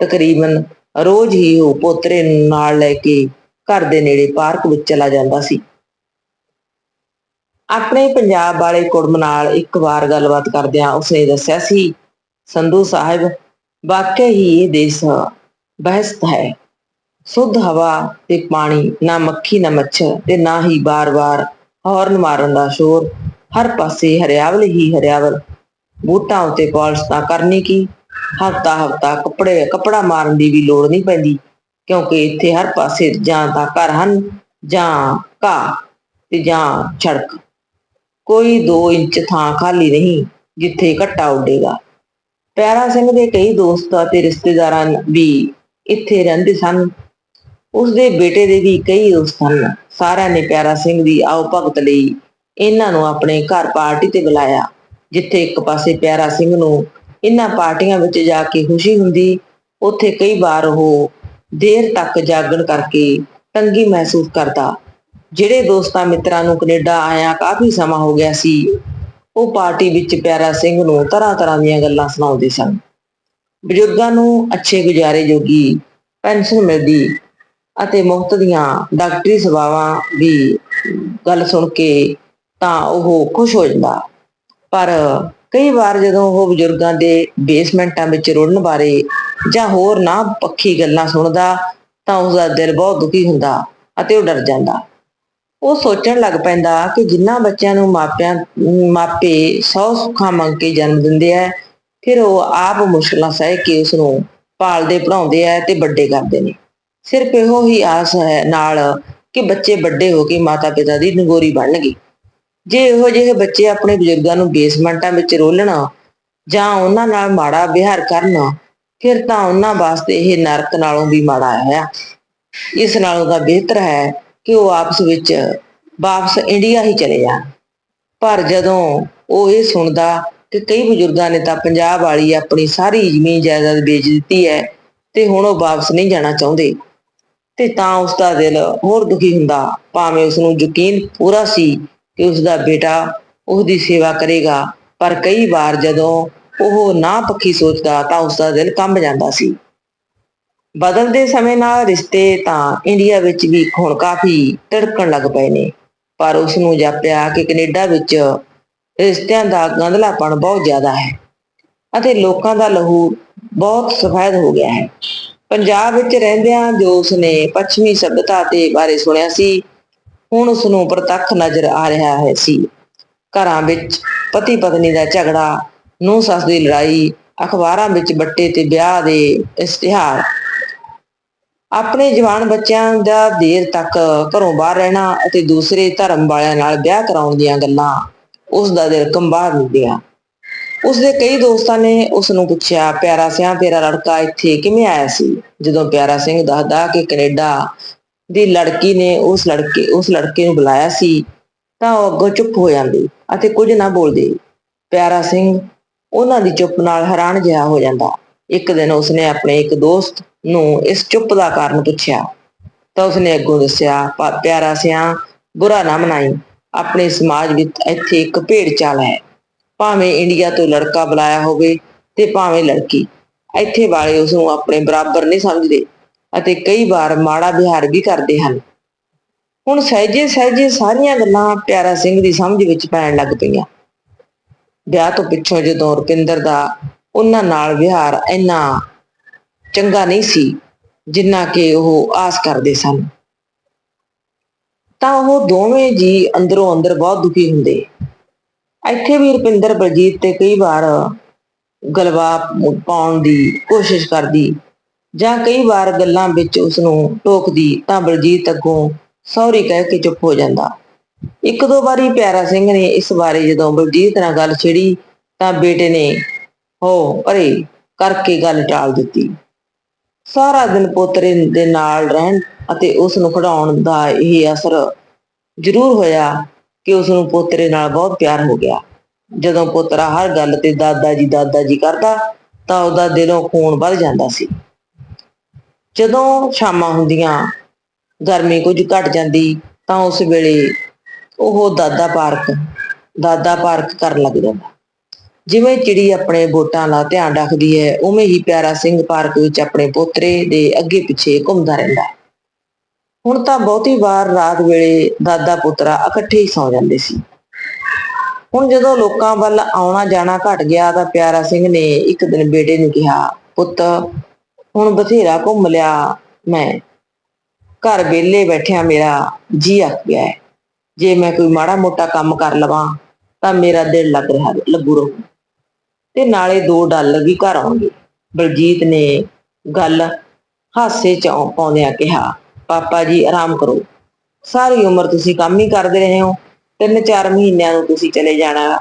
ਤਕਰੀਬਨ ਰੋਜ਼ ਹੀ ਉਹ ਪੋਤਰੇ ਨੂੰ ਨਾਲ ਲੈ ਕੇ ਘਰ ਦੇ ਨੇੜੇ ਪਾਰਕ ਵਿੱਚ ਚਲਾ ਜਾਂਦਾ ਸੀ। ਆਪਣੇ ਪੰਜਾਬ ਵਾਲੇ ਕੁੜਮ ਨਾਲ ਇੱਕ ਵਾਰ ਗੱਲਬਾਤ ਕਰਦਿਆਂ ਉਸਨੇ ਦੱਸਿਆ ਸੀ, ਸੰਧੂ ਸਾਹਿਬ ਵਾਕਈ ਹੀ ਇਹ ਦੇਸ਼ ਬਹਿਸਤ ਹੈ। ਸੁੱਧ ਹਵਾ ਤੇ ਪਾਣੀ, ਨਾ ਮੱਖੀ, ਨਾ ਮੱਛਰ ਤੇ ਨਾ ਹੀ ਬਾਰ-ਬਾਰ ਹੌਰਨ ਮਾਰਨ ਦਾ ਸ਼ੋਰ। ਹਰ ਪਾਸੇ ਹਰਿਆਵਲ ਹੀ ਹਰਿਆਵਲ। ਬੂਟਾਂ ਉੱਤੇ ਪਾਲਿਸ਼ ਤਾਂ ਕਰਨੀ ਕੀ? ਹਫਤਾ ਹਫਤਾ ਕੱਪੜੇ, ਕੱਪੜਾ ਮਾਰਨ ਦੀ ਵੀ ਲੋੜ ਨਹੀਂ ਪੈਂਦੀ, ਕਿਉਂਕਿ ਇੱਥੇ ਹਰ ਪਾਸੇ ਜਾਂ ਤਾਂ ਘਰ ਹਨ, ਜਾਂ ਘਾਹ ਤੇ ਜਾਂ ਸੜਕ ਕੋਈ 2 ਇੰਚ ਥਾਂ ਖਾਲੀ ਨਹੀਂ, ਜਿੱਥੇ ਘੱਟਾ ਉੱਡੇਗਾ। ਪਿਆਰਾ ਸਿੰਘ ਦੇ ਕਈ ਦੋਸਤ ਅਤੇ ਰਿਸ਼ਤੇਦਾਰਾਂ ਵੀ ਇੱਥੇ ਰਹਿੰਦੇ ਸਨ। ਉਸ ਦੇ ਬੇਟੇ ਦੇ ਵੀ ਕਈ ਦੋਸਤ ਹਨ ਸਾਰਿਆਂ ਨੇ ਪਿਆਰਾ ਸਿੰਘ ਦੀ ਆਓ ਭਗਤ ਲਈ ਇਹਨਾਂ ਨੂੰ ਆਪਣੇ ਘਰ ਪਾਰਟੀ ਤੇ ਬੁਲਾਇਆ, ਜਿੱਥੇ ਇੱਕ ਪਾਸੇ ਪਿਆਰਾ ਸਿੰਘ ਨੂੰ ਇਹਨਾਂ ਪਾਰਟੀਆਂ ਵਿੱਚ ਜਾ ਕੇ ਖੁਸ਼ੀ ਹੁੰਦੀ, ਉੱਥੇ ਕਈ ਵਾਰ ਉਹ ਦੇਰ ਤੱਕ ਜਾਗਣ ਕਰਕੇ ਤੰਗੀ ਮਹਿਸੂਸ ਕਰਦਾ। ਜਿਹੜੇ ਦੋਸਤਾਂ ਮਿੱਤਰਾਂ ਨੂੰ ਕੈਨੇਡਾ ਆਇਆ ਕਾਫੀ ਸਮਾਂ ਹੋ ਗਿਆ ਸੀ, ਉਹ ਪਾਰਟੀ ਵਿੱਚ ਪਿਆਰਾ ਸਿੰਘ ਨੂੰ ਤਰ੍ਹਾਂ ਤਰ੍ਹਾਂ ਦੀਆਂ ਗੱਲਾਂ ਸੁਣਾਉਂਦੇ ਸਨ। ਬਜ਼ੁਰਗਾਂ ਨੂੰ ਅੱਛੇ ਗੁਜ਼ਾਰੇ ਜੋਗੀ ਪੈਨਸ਼ਨ ਮਿਲਦੀ ਅਤੇ ਮੁਫਤ ਦੀਆਂ ਡਾਕਟਰੀ ਸੇਵਾਵਾਂ ਦੀ ਗੱਲ ਸੁਣ ਕੇ ਤਾਂ ਉਹ ਖੁਸ਼ ਹੋ ਜਾਂਦਾ। ਪਰ ਕਈ ਵਾਰ ਜਦੋਂ ਉਹ ਬਜ਼ੁਰਗਾਂ ਦੇ ਬੇਸਮੈਂਟਾਂ ਵਿੱਚ ਰੁੜਨ ਬਾਰੇ ਜਾਂ ਹੋਰ ਨਾ ਪੱਖੀ ਗੱਲਾਂ ਸੁਣਦਾ, ਤਾਂ ਉਸ ਦਾ ਦਿਲ ਬਹੁਤ ਦੁਖੀ ਹੁੰਦਾ ਅਤੇ ਉਹ ਡਰ ਜਾਂਦਾ। ਉਹ ਸੋਚਣ ਲੱਗ ਪੈਂਦਾ ਕਿ ਜਿੰਨਾ ਬੱਚਿਆਂ ਨੂੰ ਮਾਪਿਆਂ, ਮਾਪੇ ਸੌ ਸੁੱਖਾਂ ਮੰਗ ਕੇ ਜਨਮ ਦਿੰਦੇ ਆ, ਫਿਰ ਉਹ ਆਪ ਮੁਸ਼ਕਲਾਂ ਸਹਿ ਕੇ ਉਸ ਨੂੰ ਪਾਲਦੇ ਪੜਾਉਂਦੇ ਆ ਤੇ ਵੱਡੇ ਕਰਦੇ ਨੇ। ਸਿਰਫ ਇਹੋ ਹੀ ਆਸ ਹੈ ਨਾਲ ਕਿ ਬੱਚੇ ਵੱਡੇ ਹੋ ਕੇ ਮਾਤਾ ਪਿਤਾ ਦੀ ਨਗੋਰੀ ਬਣਨਗੇ ਜੇ ਇਹੋ ਜਿਹੇ ਬੱਚੇ ਆਪਣੇ ਬਜ਼ੁਰਗਾਂ ਨੂੰ ਬੇਸਮੈਂਟਾਂ ਵਿੱਚ ਰੋਲਣਾ ਜਾਂ ਉਹਨਾਂ ਨਾਲ ਮਾੜਾ ਵਿਹਾਰ ਕਰਨਾ, ਫਿਰ ਤਾਂ ਉਹਨਾਂ ਵਾਸਤੇ ਇਹ ਨਰਕ ਨਾਲੋਂ ਵੀ ਮਾੜਾ ਹੈ। ਇਸ ਨਾਲੋਂ ਤਾਂ ਬਿਹਤਰ ਹੈ ਕਿ ਉਹ ਆਪਸ ਵਿੱਚ ਵਾਪਸ ਇੰਡੀਆ ਹੀ ਚਲੇ ਜਾਣ। ਪਰ ਜਦੋਂ ਉਹ ਇਹ ਸੁਣਦਾ ਕਿ ਕਈ ਬਜ਼ੁਰਗਾਂ ਨੇ ਤਾਂ ਪੰਜਾਬ ਵਾਲੀ ਆਪਣੀ ਸਾਰੀ ਜ਼ਮੀਨ ਜਾਇਦਾਦ ਵੇਚ ਦਿੱਤੀ ਹੈ, ਤੇ ਹੁਣ ਉਹ ਵਾਪਸ ਨਹੀਂ ਜਾਣਾ ਚਾਹੁੰਦੇ। ਤੇ ਤਾਂ ਉਸ ਦਾ ਦਿਲ ਹੋਰ ਦੁਖੀ ਹੁੰਦਾ। ਭਾਵੇਂ ਉਸ ਨੂੰ ਯਕੀਨ ਪੂਰਾ ਸੀ ਕਿ ਉਸ ਦਾ ਬੇਟਾ ਉਸ ਦੀ ਸੇਵਾ ਕਰੇਗਾ, ਪਰ ਕਈ ਵਾਰ ਜਦੋਂ ਉਹ ਨਾ ਪੱਖੀ ਸੋਚਦਾ ਤਾਂ ਉਸ ਦਾ ਦਿਲ ਕੰਬ ਜਾਂਦਾ ਸੀ। ਬਦਲਦੇ ਸਮੇਂ ਨਾਲ ਰਿਸ਼ਤੇ ਤਾਂ ਇੰਡੀਆ ਵਿੱਚ ਵੀ ਹੁਣ ਕਾਫੀ ਟੜਕਣ ਲੱਗ ਪਏ ਨੇ, ਪਰ ਉਸ ਨੂੰ ਜਾਪਿਆ ਕਿ ਕੈਨੇਡਾ ਵਿੱਚ ਰਿਸ਼ਤਿਆਂ ਦਾ ਗੰਧਲਾਪਣ ਬਹੁਤ ਜ਼ਿਆਦਾ ਹੈ ਅਤੇ ਲੋਕਾਂ ਦਾ ਲਹੂ ਬਹੁਤ ਸਫੈਦ ਹੋ ਗਿਆ ਹੈ। ਪੰਜਾਬ ਵਿੱਚ ਰਹਿੰਦਿਆਂ ਜੋ ਉਸਨੇ ਪੱਛਮੀ ਸਭਿਅਤਾ ਦੇ ਬਾਰੇ ਸੁਣਿਆ ਸੀ, ਹੁਣ ਉਸ ਨੂੰ ਪ੍ਰਤੱਖ ਨਜ਼ਰ ਆ ਰਿਹਾ ਹੈ ਸੀ। ਘਰਾਂ ਵਿੱਚ ਪਤੀ ਪਤਨੀ ਦਾ ਝਗੜਾ ਨੂੰ ਸੱਸ ਦੀ ਲੜਾਈ, ਅਖਬਾਰਾਂ ਵਿੱਚ ਬੱਟੇ ਤੇ ਵਿਆਹ ਦੇ ਇਸ਼ਤਿਹਾਰ। ਆਪਣੇ ਜਵਾਨ ਬੱਚਿਆਂ ਦਾ ਦੇਰ ਤੱਕ ਘਰੋਂ ਬਾਹਰ ਰਹਿਣਾ ਅਤੇ ਦੂਸਰੇ ਧਰਮ ਵਾਲਿਆਂ ਨਾਲ ਵਿਆਹ ਕਰਾਉਣ ਦੀਆਂ ਗੱਲਾਂ ਉਸ ਦਾ ਦਿਲ ਕੰਬਾਹ ਦਿੰਦੀਆਂ। ਉਸਦੇ ਕਈ ਦੋਸਤਾਂ ਨੇ ਉਸ ਨੂੰ ਪੁੱਛਿਆ, ਪਿਆਰਾ ਸਿਆਂ, ਤੇਰਾ ਲੜਕਾ ਇੱਥੇ ਕਿਵੇਂ ਆਇਆ ਸੀ? ਜਦੋਂ ਪਿਆਰਾ ਸਿੰਘ ਦੱਸਦਾ ਕਿ ਕੈਨੇਡਾ ਦੀ ਲੜਕੀ ਨੇ ਉਸ ਲੜਕੇ ਉਸ ਲੜਕੇ ਨੂੰ ਬੁਲਾਇਆ ਸੀ, ਤਾਂ ਉਹ ਅੱਗੋਂ ਚੁੱਪ ਹੋ ਜਾਂਦੀ ਅਤੇ ਕੁਝ ਨਾ ਬੋਲਦੀ। ਪਿਆਰਾ ਸਿੰਘ ਉਹਨਾਂ ਦੀ ਚੁੱਪ ਨਾਲ ਹੈਰਾਨ ਜਿਹਾ ਹੋ ਜਾਂਦਾ। ਇੱਕ ਦਿਨ ਉਸਨੇ ਆਪਣੇ ਇੱਕ ਦੋਸਤ ਨੂੰ ਇਸ ਚੁੱਪ ਦਾ ਕਾਰਨ ਪੁੱਛਿਆ। ਤਾਂ ਉਸਨੇ ਅੱਗੋਂ ਦੱਸਿਆ ਪਿਆਰਾ ਸਿਆਂ, ਬੁਰਾ ਨਾ ਮਨਾਈ। ਆਪਣੇ ਸਮਾਜ ਵਿੱਚ ਇੱਥੇ ਇੱਕ ਭੇਡ ਚਾਲ ਹੈ। ਭਾਵੇਂ ਇੰਡੀਆ ਤੋਂ ਲੜਕਾ ਬੁਲਾਇਆ ਹੋਵੇ ਤੇ ਭਾਵੇਂ ਲੜਕੀ, ਇੱਥੇ ਵਾਲੇ ਉਸ ਨੂੰ ਆਪਣੇ ਬਰਾਬਰ ਨਹੀਂ ਸਮਝਦੇ ਅਤੇ ਕਈ ਵਾਰ ਮਾੜਾ ਵਿਹਾਰ ਵੀ ਕਰਦੇ ਹਨ। ਹੁਣ ਸਹਿਜੇ ਸਹਿਜੇ ਸਾਰੀਆਂ ਗੱਲਾਂ ਪਿਆਰਾ ਸਿੰਘ ਦੀ ਸਮਝ ਵਿੱਚ ਪੈਣ ਲੱਗ ਪਈਆਂ। ਵਿਆਹ ਤੋਂ ਪਿੱਛੋਂ ਜਦੋਂ ਰੁਪਿੰਦਰ ਦਾ ਉਹਨਾਂ ਨਾਲ ਵਿਹਾਰ ਇੰਨਾ ਚੰਗਾ ਨਹੀਂ ਸੀ ਜਿੰਨਾ ਕਿ ਉਹ ਆਸ ਕਰਦੇ ਸਨ। ਤਾਂ ਉਹ ਦੋਵੇਂ ਜੀ ਅੰਦਰੋਂ ਅੰਦਰ ਬਹੁਤ ਦੁਖੀ ਹੁੰਦੇ। ਇੱਥੇ ਵੀ ਰੁਪਿੰਦਰ ਬਲਜੀਤ ਤੇ ਕਈ ਵਾਰ ਗਲਵਾ ਪਾਉਣ ਦੀ ਕੋਸ਼ਿਸ਼ ਕਰਦੀ, ਜਾਂ ਕਈ ਵਾਰ ਗੱਲਾਂ ਵਿੱਚ ਉਸ ਨੂੰ ਟੋਕਦੀ ਤਾਂ ਬਲਜੀਤ ਅੱਗੋਂ ਸੌਰੀ ਕਹਿ ਕੇ ਚੁੱਪ ਹੋ ਜਾਂਦਾ। ਇੱਕ ਦੋ ਵਾਰੀ ਪਿਆਰਾ ਸਿੰਘ ਨੇ ਇਸ ਬਾਰੇ ਜਦੋਂ ਬਲਜੀਤ ਨਾਲ ਗੱਲ ਛਿੜੀ ਤਾਂ ਬੇਟੇ ਨੇ ਹੋ ਭਰੇ ਕਰਕੇ ਗੱਲ ਟਾਲ ਦਿੱਤੀ। ਸਾਰਾ ਦਿਨ ਪੋਤਰੇ ਦੇ ਨਾਲ ਰਹਿਣ ਅਤੇ ਉਸ ਨੂੰ ਖਿਡਾਉਣ ਦਾ ਇਹ ਅਸਰ ਜ਼ਰੂਰ ਹੋਇਆ ਕਿ ਉਸ ਨੂੰ ਪੋਤਰੇ ਨਾਲ ਬਹੁਤ ਪਿਆਰ ਹੋ ਗਿਆ। ਜਦੋਂ ਪੋਤਰਾ ਹਰ ਗੱਲ ਤੇ ਦਾਦਾ ਜੀ ਦਾਦਾ ਜੀ ਕਰਦਾ, ਤਾਂ ਉਹਦਾ ਦਿਲੋਂ ਖੂਨ ਵੱਧ ਜਾਂਦਾ ਸੀ। ਜਦੋਂ ਸ਼ਾਮਾਂ ਹੁੰਦੀਆਂ, ਗਰਮੀ ਕੁਝ ਘਟ ਜਾਂਦੀ, ਤਾਂ ਉਸ ਵੇਲੇ ਉਹ ਦਾਦਾ ਪਾਰਕ ਦਾਦਾ ਪਾਰਕ ਕਰਨ ਲੱਗ ਜਾਂਦਾ। ਜਿਵੇਂ ਚਿੜੀ ਆਪਣੇ ਬੋਟਾਂ ਦਾ ਧਿਆਨ ਰੱਖਦੀ ਹੈ, ਉਵੇਂ ਹੀ ਪਿਆਰਾ ਸਿੰਘ ਪਾਰਕ ਵਿੱਚ ਆਪਣੇ ਪੋਤਰੇ ਦੇ ਅੱਗੇ ਪਿੱਛੇ ਘੁੰਮਦਾ ਰਹਿੰਦਾ। ਹੁਣ ਤਾਂ ਬਹੁਤੀ ਵਾਰ ਰਾਤ ਵੇਲੇ ਦਾਦਾ ਪੁੱਤਰਾ ਇਕੱਠੇ ਹੀ ਸੌ ਜਾਂਦੇ ਸੀ। ਹੁਣ ਜਦੋਂ ਲੋਕਾਂ ਵੱਲ ਆਉਣਾ ਜਾਣਾ ਘਟ ਗਿਆ ਤਾਂ ਪਿਆਰਾ ਸਿੰਘ ਨੇ ਇੱਕ ਦਿਨ ਬੇਟੇ ਨੂੰ ਕਿਹਾ, ਪੁੱਤ, ਹੁਣ ਬਥੇਰਾ ਘੁੰਮ ਲਿਆ ਮੈਂ। ਘਰ ਵਿਹਲੇ ਬੈਠਿਆਂ ਮੇਰਾ ਜੀ ਅੱਕ ਗਿਆ ਹੈ। ਜੇ ਮੈਂ ਕੋਈ ਮਾੜਾ ਮੋਟਾ ਕੰਮ ਕਰ ਲਵਾਂ, ਤਾਂ ਮੇਰਾ ਦਿਲ ਲੱਗ ਰਿਹਾ, ਲੱਗੂ ਰਹੂ। ਤੇ ਨਾਲੇ ਦੋ ਡਾਲਰ ਵੀ ਘਰ ਆਉਣਗੇ। ਬਲਜੀਤ ਨੇ ਗੱਲ ਹਾਸੇ ਚ ਪਾਉਂਦਿਆਂ ਕਿਹਾ ਪਾਪਾ ਜੀ, ਆਰਾਮ ਕਰੋ। ਸਾਰੀ ਉਮਰ ਤੁਸੀਂ ਕੰਮ ਹੀ ਕਰਦੇ ਰਹੇ ਹੋ। ਤਿੰਨ ਚਾਰ ਮਹੀਨਿਆਂ ਨੂੰ ਤੁਸੀਂ ਚਲੇ ਜਾਣਾ।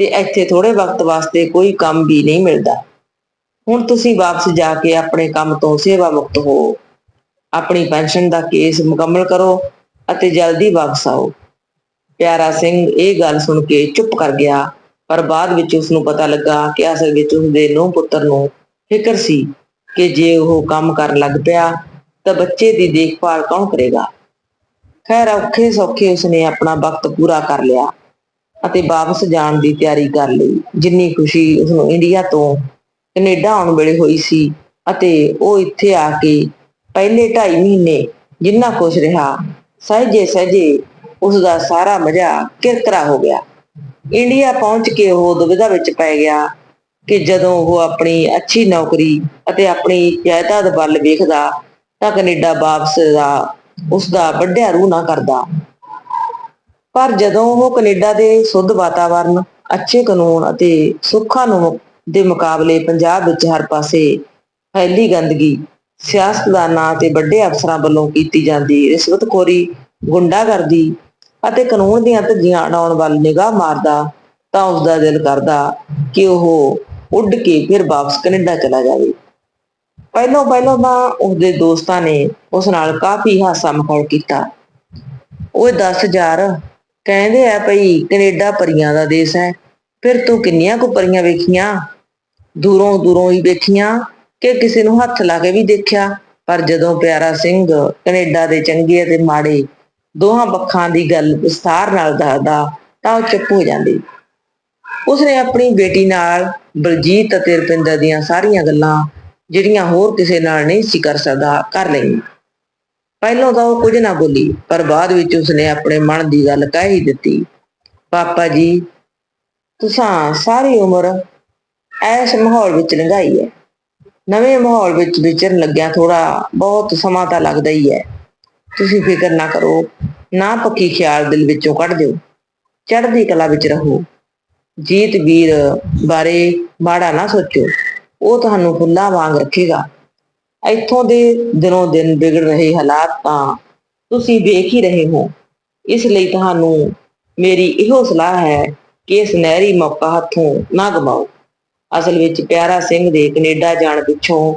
ਤੇ ਇੱਥੇ ਥੋੜੇ ਵਕਤ ਵਾਸਤੇ ਕੋਈ ਕੰਮ ਵੀ ਨਹੀਂ ਮਿਲਦਾ। ਹੁਣ ਤੁਸੀਂ ਵਾਪਸ ਜਾ ਕੇ ਆਪਣੇ ਕੰਮ ਤੋਂ ਸੇਵਾ ਮੁਕਤ ਹੋ। ਆਪਣੀ ਪੈਨਸ਼ਨ ਦਾ ਕੇਸ ਮੁਕੰਮਲ ਕਰੋ ਅਤੇ ਜਲਦੀ ਵਾਪਸ ਆਓ। ਪਿਆਰਾ ਸਿੰਘ ਇਹ ਗੱਲ ਸੁਣ ਕੇ ਚੁੱਪ ਕਰ ਗਿਆ, ਪਰ ਬਾਅਦ ਵਿੱਚ ਉਸ ਨੂੰ ਪਤਾ ਲੱਗਾ ਕਿ ਅਸਲ ਵਿੱਚ ਉਸ ਦੇ ਨੂੰਹ ਪੁੱਤਰ ਨੂੰ ਫਿਕਰ ਸੀ ਕਿ ਜੇ ਉਹ ਕੰਮ ਕਰਨ ਲੱਗ ਪਿਆ ਤਾਂ ਬੱਚੇ ਦੀ ਦੇਖਭਾਲ ਕੌਣ ਕਰੇਗਾ? ਖੈਰ, ਔਖੇ ਸੌਖੇ ਉਸਨੇ ਆਪਣਾ ਵਕਤ ਪੂਰਾ ਕਰ ਲਿਆ ਅਤੇ ਵਾਪਸ ਜਾਣ ਦੀ ਤਿਆਰੀ ਕਰ ਲਈ। ਜਿੰਨੀ ਖੁਸ਼ੀ ਉਸਨੂੰ ਇੰਡੀਆ ਤੋਂ ਕੈਨੇਡਾ ਆਉਣ ਵੇਲੇ ਹੋਈ ਸੀ ਅਤੇ ਉਹ ਇੱਥੇ ਆ ਕੇ ਪਹਿਲੇ 2.5 ਮਹੀਨੇ ਜਿੰਨਾ ਖੁਸ਼ ਰਿਹਾ, ਸਹਿਜੇ ਸਹਿਜੇ ਉਸ ਦਾ ਸਾਰਾ ਮਜ਼ਾ ਕਿਰਕਰਾ ਹੋ ਗਿਆ। ਇੰਡੀਆ ਪਹੁੰਚ ਕੇ ਉਹ ਦੁਵਿਧਾ ਵਿੱਚ ਪੈ ਗਿਆ ਕਿ ਜਦੋਂ ਉਹ ਆਪਣੀ ਅੱਛੀ ਨੌਕਰੀ ਅਤੇ ਆਪਣੀ ਜਾਇਦਾਦ ਵੱਲ ਵੇਖਦਾ ਤਾਂ ਕੈਨੇਡਾ ਵਾਪਸ ਦਾ ਉਸ ਦਾ ਵੱਡਿਆ ਰੂਹ ਨਾ ਕਰਦਾ। ਪਰ ਜਦੋਂ ਉਹ ਕੈਨੇਡਾ ਦੇ ਸੁੱਧ ਵਾਤਾਵਰਣ ਅੱਛੇ ਕਾਨੂੰਨ ਅਤੇ ਸੁੱਖਾਂ ਨੂੰ ਦੇ ਮੁਕਾਬਲੇ ਪੰਜਾਬ ਵਿੱਚ ਹਰ ਪਾਸੇ ਫੈਲੀ ਗੰਦਗੀ ਸਿਆਸਤਦਾਨਾਂ ਤੇ ਵੱਡੇ ਅਫਸਰਾਂ ਵੱਲੋਂ ਕੀਤੀ ਜਾਂਦੀ ਰਿਸ਼ਵਤਖੋਰੀ, ਗੁੰਡਾਗਰਦੀ ਅਤੇ ਕਾਨੂੰਨ ਦੀਆਂ ਧੱਜੀਆਂ ਉਡਾਉਣ ਵੱਲ ਨਿਗਾਹ ਮਾਰਦਾ ਤਾਂ ਉਸ ਦਾ ਦਿਲ ਕਰਦਾ ਕਿ ਉਹ ਉੱਡ ਕੇ ਫਿਰ ਵਾਪਸ ਕੈਨੇਡਾ ਚਲਾ ਜਾਵੇ। ਪਹਿਲੋਂ ਪਹਿਲੋਂ ਤਾਂ ਉਸਦੇ ਦੋਸਤਾਂ ਨੇ ਉਸ ਨਾਲ ਕਾਫੀ ਹਾਸਾ ਮਖੌਲ ਕੀਤਾ। ਓਏ ਦੱਸ ਯਾਰ, ਕਹਿੰਦੇ ਆ ਭਈ ਕੈਨੇਡਾ ਪਰੀਆਂ ਦਾ ਦੇਸ਼ ਹੈ, ਫਿਰ ਤੂੰ ਕਿੰਨੀਆਂ ਕੁ ਪਰੀਆਂ ਵੇਖੀਆਂ? ਦੂਰੋਂ ਦੂਰੋਂ ਹੀ ਵੇਖੀਆਂ ਕਿ ਕਿਸੇ ਨੂੰ ਹੱਥ ਲਾ ਕੇ ਵੀ ਦੇਖਿਆ? ਪਰ ਜਦੋਂ ਪਿਆਰਾ ਸਿੰਘ ਕੈਨੇਡਾ ਦੇ ਚੰਗੇ ਅਤੇ ਮਾੜੇ ਦੋਹਾਂ ਪੱਖਾਂ ਦੀ ਗੱਲ ਵਿਸਥਾਰ ਨਾਲ ਦੱਸਦਾ ਤਾਂ ਉਹ ਚੁੱਪ ਹੋ ਜਾਂਦੀ। ਉਸਨੇ ਆਪਣੀ ਬੇਟੀ ਨਾਲ ਬਲਜੀਤ ਅਤੇ ਰੁਪਿੰਦਰ ਦੀਆਂ ਸਾਰੀਆਂ ਗੱਲਾਂ ਜਿਹੜੀਆਂ ਹੋਰ ਕਿਸੇ ਨਾਲ ਨਹੀਂ ਸੀ ਕਰ ਸਕਦਾ, ਕਰ ਲਈ। ਪਹਿਲਾਂ ਤਾਂ ਉਹ ਕੁਝ ਨਾ ਬੋਲੀ, ਪਰ ਬਾਅਦ ਵਿੱਚ ਉਸਨੇ ਆਪਣੇ ਮਨ ਦੀ ਗੱਲ ਕਹਿ ਹੀ ਦਿੱਤੀ। ਪਾਪਾ ਜੀ, ਤੁਸੀਂ ਸਾਰੀ ਉਮਰ ਐਸ ਮਾਹੌਲ ਵਿੱਚ ਲੰਘਾਈ ਹੈ। ਨਵੇਂ ਮਾਹੌਲ ਵਿੱਚ ਵਿਚਰਨ ਲੱਗਿਆ ਥੋੜਾ ਬਹੁਤ ਸਮਾਂ ਤਾਂ ਲੱਗਦਾ ਹੀ ਹੈ। ਤੁਸੀਂ ਫਿਕਰ ਨਾ ਕਰੋ, ਨਾ ਪੱਕੀ ਖਿਆਲ ਦਿਲ ਵਿੱਚੋਂ ਕੱਢ ਦਿਓ। ਚੜ੍ਹਦੀ ਕਲਾ ਵਿੱਚ ਰਹੋ। ਜੀਤ ਵੀਰ ਬਾਰੇ ਮਾੜਾ ਨਾ ਸੋਚੋ। ਉਹ ਤੁਹਾਨੂੰ ਫੁੱਲਾਂ ਵਾਂਗ ਰੱਖੇਗਾ। ਇੱਥੋਂ ਦੇ ਦਿਨੋਂ ਦਿਨ ਵਿਗੜ ਰਹੇ ਹਾਲਾਤ ਤਾਂ ਤੁਸੀਂ ਵੇਖ ਹੀ ਰਹੇ ਹੋ। ਇਸ ਲਈ ਤੁਹਾਨੂੰ ਮੇਰੀ ਇਹੋ ਸਲਾਹ ਹੈ ਕਿ ਇਸ ਨਹਿਰੀ ਮੌਕਾ ਹੱਥੋਂ ਨਾ ਗਵਾਓ। ਅਸਲ ਵਿੱਚ ਪਿਆਰਾ ਸਿੰਘ ਦੇ ਕੈਨੇਡਾ ਜਾਣ ਪਿੱਛੋਂ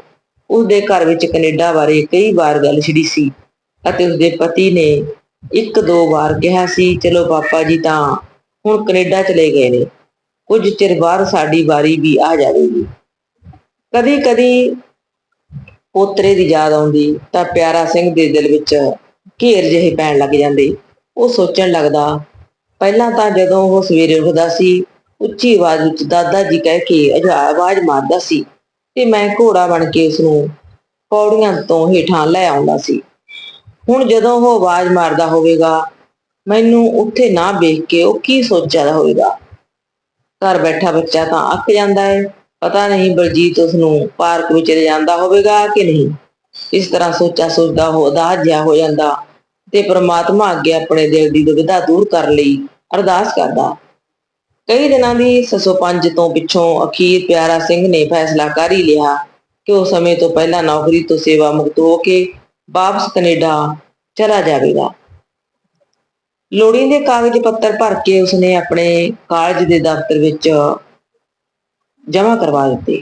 ਉਸਦੇ ਘਰ ਵਿੱਚ ਕੈਨੇਡਾ ਬਾਰੇ ਕਈ ਵਾਰ ਗੱਲ ਛਿੜੀ ਸੀ ਅਤੇ ਉਸਦੇ ਪਤੀ ਨੇ ਇੱਕ ਦੋ ਵਾਰ ਕਿਹਾ ਸੀ, ਚਲੋ ਪਾਪਾ ਜੀ, ਤਾਂ ਹੁਣ ਕੈਨੇਡਾ ਚਲੇ ਗਏ ਨੇ। ਕੁਝ ਚਿਰ ਬਾਅਦ ਸਾਡੀ ਵਾਰੀ ਵੀ ਆ ਜਾਵੇਗੀ। ਕਦੀ ਕਦੀ ਪੋਤਰੇ ਦੀ ਯਾਦ ਆਉਂਦੀ, ਤਾਂ ਪਿਆਰਾ ਸਿੰਘ ਦੇ ਦਿਲ ਵਿੱਚ ਘੇਰ ਜਿਹੇ ਪੈਣ ਲੱਗ ਜਾਂਦੇ। ਉਹ ਸੋਚਣ ਲੱਗਦਾ, ਪਹਿਲਾਂ ਤਾਂ ਜਦੋਂ ਉਹ ਸਵੇਰੇ ਉੱਠਦਾ ਸੀ, ਉੱਚੀ ਆਵਾਜ਼ ਵਿੱਚ ਦਾਦਾ ਜੀ ਕਹਿ ਕੇ ਅਜਾ ਆਵਾਜ਼ ਮਾਰਦਾ ਸੀ ਤੇ ਮੈਂ ਘੋੜਾ ਬਣ ਕੇ ਉਸ ਨੂੰ ਪੌੜੀਆਂ ਤੋਂ ਹੇਠਾਂ ਲੈ ਆਉਂਦਾ ਸੀ। ਹੁਣ ਜਦੋਂ ਉਹ ਆਵਾਜ਼ ਮਾਰਦਾ ਹੋਵੇਗਾ, ਮੈਨੂੰ ਉੱਥੇ ਨਾ ਵੇਖ ਕੇ ਉਹ ਕੀ ਸੋਚਦਾ ਹੋਵੇਗਾ। ਘਰ ਬੈਠਾ ਬੱਚਾ ਤਾਂ ਅੱਕ ਜਾਂਦਾ ਹੈ। ਪਤਾ ਨਹੀਂ ਬਲਜੀਤ ਉਸ ਨੂੰ ਪਾਰਕ ਵਿੱਚ ਲੈ ਜਾਂਦਾ ਹੋਵੇਗਾ ਕਿ ਨਹੀਂ। ਇਸ ਤਰ੍ਹਾਂ ਸੋਚਾ ਸੋਚਦਾ ਉਹ ਉਦਾਸ ਜਿਹਾ ਹੋ ਜਾਂਦਾ ਤੇ ਪ੍ਰਮਾਤਮਾ ਅੱਗੇ ਆਪਣੇ ਦਿਲ ਦੀ ਦੁਵਿਧਾ ਦੂਰ ਕਰਨ ਲਈ ਅਰਦਾਸ ਕਰਦਾ। ਕਈ ਦਿਨਾਂ ਦੀ ਸਸੋਪੰਜ ਤੋਂ ਪਿੱਛੋਂ ਅਖੀਰ ਪਿਆਰਾ ਸਿੰਘ ਨੇ ਫੈਸਲਾ ਕਰ ਹੀ ਲਿਆ ਕਿ ਉਹ ਸਮੇਂ ਤੋਂ ਪਹਿਲਾਂ ਨੌਕਰੀ ਤੋਂ ਸੇਵਾ ਮੁਕਤ ਹੋ ਕੇ ਵਾਪਸ ਕੈਨੇਡਾ ਚਲਾ ਜਾਵੇਗਾ। ਲੋੜੀਂਦੇ ਕਾਗਜ਼ ਪੱਤਰ ਭਰ ਕੇ ਉਸਨੇ ਆਪਣੇ ਕਾਲਜ ਦੇ ਦਫ਼ਤਰ ਵਿੱਚ ਜਮ੍ਹਾਂ ਕਰਵਾ ਦਿੱਤੇ।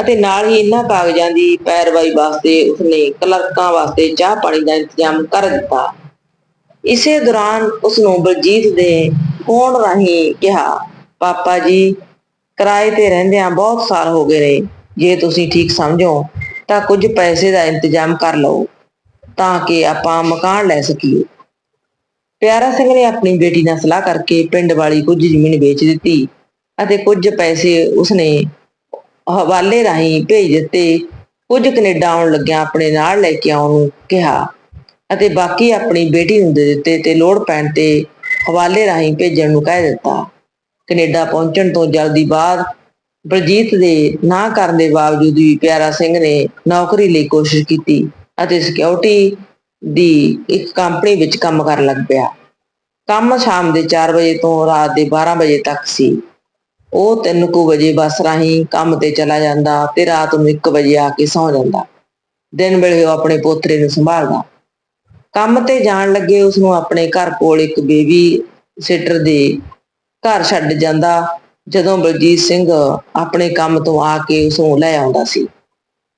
ਅਤੇ ਨਾਲ ਹੀ ਇਹਨਾਂ ਕਾਗਜ਼ਾਂ ਦੀ ਪੈਰਵਾਈ ਵਾਸਤੇ ਉਸਨੇ ਕਲਰਕਾਂ ਵਾਸਤੇ ਚਾਹ ਪਾਣੀ ਦਾ ਇੰਤਜ਼ਾਮ ਕਰ ਦਿੱਤਾ। ਇਸੇ ਦੌਰਾਨ ਉਸ ਨੂੰ ਬਲਜੀਤ ਦੇ ਫੋਨ ਰਾਹੀਂ ਕਿਹਾ, ਪਾਪਾ ਜੀ, ਕਿਰਾਏ ਤੇ ਰਹਿੰਦਿਆਂ ਬਹੁਤ ਸਾਲ ਹੋ ਗਏ ਨੇ। ਜੇ ਤੁਸੀਂ ਠੀਕ ਸਮਝੋ, ਤਾਂ ਕੁਝ ਪੈਸੇ ਦਾ ਇੰਤਜ਼ਾਮ ਕਰ ਲਓ, ਤਾਂ ਕਿ ਆਪਾਂ ਮਕਾਨ ਲੈ ਸਕੀਏ। ਪਿਆਰਾ ਸਿੰਘ ਨੇ ਆਪਣੀ ਬੇਟੀ ਨਾਲ ਸਲਾਹ ਕਰਕੇ ਪਿੰਡ ਵਾਲੀ ਕੁਝ ਜ਼ਮੀਨ ਵੇਚ ਦਿੱਤੀ। ਅਤੇ ਕੁਝ ਪੈਸੇ ਉਸਨੇ ਹਵਾਲੇ ਰਾਹੀਂ ਭੇਜ ਦਿੱਤੇ। ਕੁਝ ਕੈਨੇਡਾ ਆਉਣ ਲੱਗਿਆ ਆਪਣੇ ਨਾਲ ਲੈ ਕੇ ਆਉਣ ਨੂੰ ਕਿਹਾ ਅਤੇ ਬਾਕੀ ਆਪਣੀ ਬੇਟੀ ਨੂੰ ਦੇ ਦਿੱਤੇ ਤੇ ਲੋੜ ਪੈਣ ਤੇ ਹਵਾਲੇ ਰਾਹੀਂ ਭੇਜਣ ਨੂੰ ਕਹਿ ਦਿੱਤਾ। ਕੈਨੇਡਾ ਪਹੁੰਚਣ ਤੋਂ ਜਲਦੀ ਬਾਅਦ ਬਲਜੀਤ ਦੇ ਨਾ ਕਰਨ ਦੇ ਬਾਵਜੂਦ ਵੀ ਪਿਆਰਾ ਸਿੰਘ ਨੇ ਨੌਕਰੀ ਲਈ ਕੋਸ਼ਿਸ਼ ਕੀਤੀ ਅਤੇ ਸਿਕਿਉਰਿਟੀ ਦੀ ਇੱਕ ਕੰਪਨੀ ਵਿੱਚ ਕੰਮ ਕਰਨ ਲੱਗ ਪਿਆ। ਕੰਮ ਸ਼ਾਮ ਦੇ 4 ਵਜੇ ਤੋਂ ਰਾਤ ਦੇ 12 ਵਜੇ ਤੱਕ ਸੀ। ਉਹ 3 ਕੁ ਵਜੇ ਬੱਸ ਰਾਹੀਂ ਕੰਮ ਤੇ ਚਲਾ ਜਾਂਦਾ ਤੇ ਰਾਤ ਨੂੰ 1 ਵਜੇ ਆ ਕੇ ਸੌਂ ਜਾਂਦਾ। ਦਿਨ ਵੇਲੇ ਉਹ ਆਪਣੇ ਪੋਤਰੇ ਨੂੰ ਸੰਭਾਲਦਾ। ਕੰਮ ਤੇ ਜਾਣ ਲੱਗੇ ਉਸ ਨੂੰ ਆਪਣੇ ਘਰ ਕੋਲ ਇੱਕ ਬੇਬੀ ਸਿਟਰ ਦੇ ਘਰ ਛੱਡ ਜਾਂਦਾ, ਜਦੋਂ ਬਲਜੀਤ ਸਿੰਘ ਆਪਣੇ ਕੰਮ ਤੋਂ ਆ ਕੇ ਉਸ ਨੂੰ ਲੈ ਆਉਂਦਾ ਸੀ।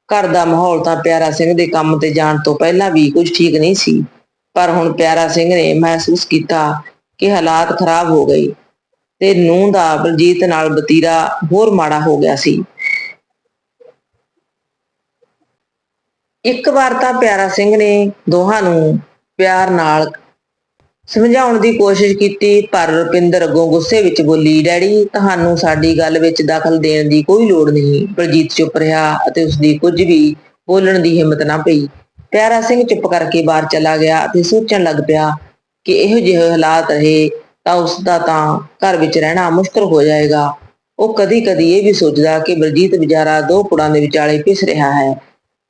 ਘਰ ਦਾ ਮਾਹੌਲ ਤਾਂ ਪਿਆਰਾ ਸਿੰਘ ਦੇ ਕੰਮ ਤੇ ਜਾਣ ਤੋਂ ਪਹਿਲਾਂ ਵੀ ਕੁਝ ਠੀਕ ਨਹੀਂ ਸੀ, ਪਰ ਹੁਣ ਪਿਆਰਾ ਸਿੰਘ ਨੇ ਮਹਿਸੂਸ ਕੀਤਾ ਕਿ ਹਾਲਾਤ ਖਰਾਬ ਹੋ ਗਏ। ਤੇ ਨੂੰਹ ਦਾ ਬਲਜੀਤ ਨਾਲ ਬਤੀਰਾ ਹੋਰ ਮਾੜਾ ਹੋ ਗਿਆ ਸੀ। ਇੱਕ ਵਾਰ ਤਾਂ ਪਿਆਰਾ ਸਿੰਘ ਨੇ ਦੋਹਾਂ ਨੂੰ ਪਿਆਰ ਨਾਲ ਸਮਝਾਉਣ ਦੀ ਕੋਸ਼ਿਸ਼ ਕੀਤੀ, ਪਰ ਰੁਪਿੰਦਰ ਅੱਗੋਂ ਗੁੱਸੇ ਵਿੱਚ ਬੋਲੀ, ਡੈਡੀ, ਤੁਹਾਨੂੰ ਸਾਡੀ ਗੱਲ ਵਿੱਚ ਦਖਲ ਦੇਣ ਦੀ ਕੋਈ ਲੋੜ ਨਹੀਂ। ਬਲਜੀਤ ਚੁੱਪ ਰਿਹਾ ਅਤੇ ਉਸ ਦੀ ਕੁਝ ਵੀ ਬੋਲਣ ਦੀ ਹਿੰਮਤ ਨਾ ਪਈ। ਪਿਆਰਾ ਸਿੰਘ ਚੁੱਪ ਕਰਕੇ ਬਾਹਰ ਚਲਾ ਗਿਆ ਅਤੇ ਸੋਚਣ ਲੱਗ ਪਿਆ ਕਿ ਇਹੋ ਜਿਹੇ ਹਾਲਾਤ ਰਹੇ ਤਾਂ ਉਸ ਦਾ ਤਾਂ ਘਰ ਵਿੱਚ ਰਹਿਣਾ ਮੁਸ਼ਕਲ ਹੋ ਜਾਏਗਾ। ਉਹ ਕਦੀ-ਕਦੀ ਇਹ ਵੀ ਸੋਚਦਾ ਕਿ ਬਲਜੀਤ ਵਿਚਾਰਾ ਦੋ ਪੁੜਾਂ ਦੇ ਵਿਚਾਲੇ ਪਿਸ ਰਿਹਾ ਹੈ।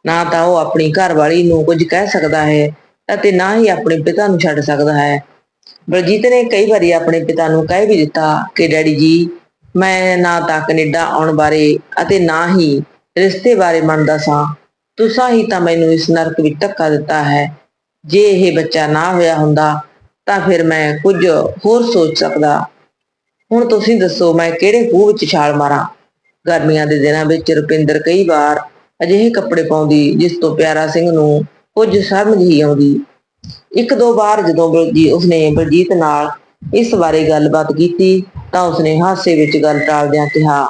ਨਾ ਤਾਂ ਉਹ ਆਪਣੀ ਘਰਵਾਲੀ ਨੂੰ ਕੁਝ ਕਹਿ ਸਕਦਾ ਹੈ ਅਤੇ ਨਾ ਹੀ ਆਪਣੇ ਪਿਤਾ ਨੂੰ ਛੱਡ ਸਕਦਾ ਹੈ। ਬਲਜੀਤ ਨੇ ਕਈ ਵਾਰੀ ਆਪਣੇ ਪਿਤਾ ਨੂੰ ਕਹਿ ਵੀ ਦਿੱਤਾ ਕਿ, ਡੈਡੀ ਜੀ, ਮੈਂ ਨਾ ਤਾਂ ਕੈਨੇਡਾ ਆਉਣ ਬਾਰੇ ਅਤੇ ਨਾ ਹੀ ਰਿਸ਼ਤੇ ਬਾਰੇ ਮੰਨਦਾ ਸਾਂ। ਤੁਸਾਂ ਹੀ ਤਾਂ ਮੈਨੂੰ ਇਸ ਨਰਕ ਵਿੱਚ ਧੱਕਾ ਦਿੱਤਾ ਹੈ। ਜੇ ਇਹ ਬੱਚਾ ਨਾ ਹੋਇਆ ਹੁੰਦਾ ਤਾਂ ਫਿਰ ਮੈਂ ਕੁਝ ਹੋਰ ਸੋਚ ਸਕਦਾ। ਹੁਣ ਤੁਸੀਂ ਦੱਸੋ, ਮੈਂ ਕਿਹੜੇ ਖੂਹ ਵਿੱਚ ਛਾਲ ਮਾਰਾਂ? ਗਰਮੀਆਂ ਦੇ ਦਿਨਾਂ ਵਿੱਚ ਰੁਪਿੰਦਰ ਕਈ ਵਾਰ ਅਜਿਹੇ ਕੱਪੜੇ ਪਾਉਂਦੀ, ਜਿਸ ਤੋਂ ਪਿਆਰਾ ਸਿੰਘ ਨੂੰ ਕੁਝ ਸਮਝ ਹੀ ਆਉਂਦੀ। ਇੱਕ ਦੋ ਵਾਰ ਜਦੋਂ ਬਲਜੀ, ਉਸਨੇ ਬਲਜੀਤ ਨਾਲ ਇਸ ਬਾਰੇ ਗੱਲਬਾਤ ਕੀਤੀ, ਤਾਂ ਉਸਨੇ ਹਾਸੇ ਵਿੱਚ ਗੱਲ ਟਾਲਦਿਆਂ ਕਿਹਾ,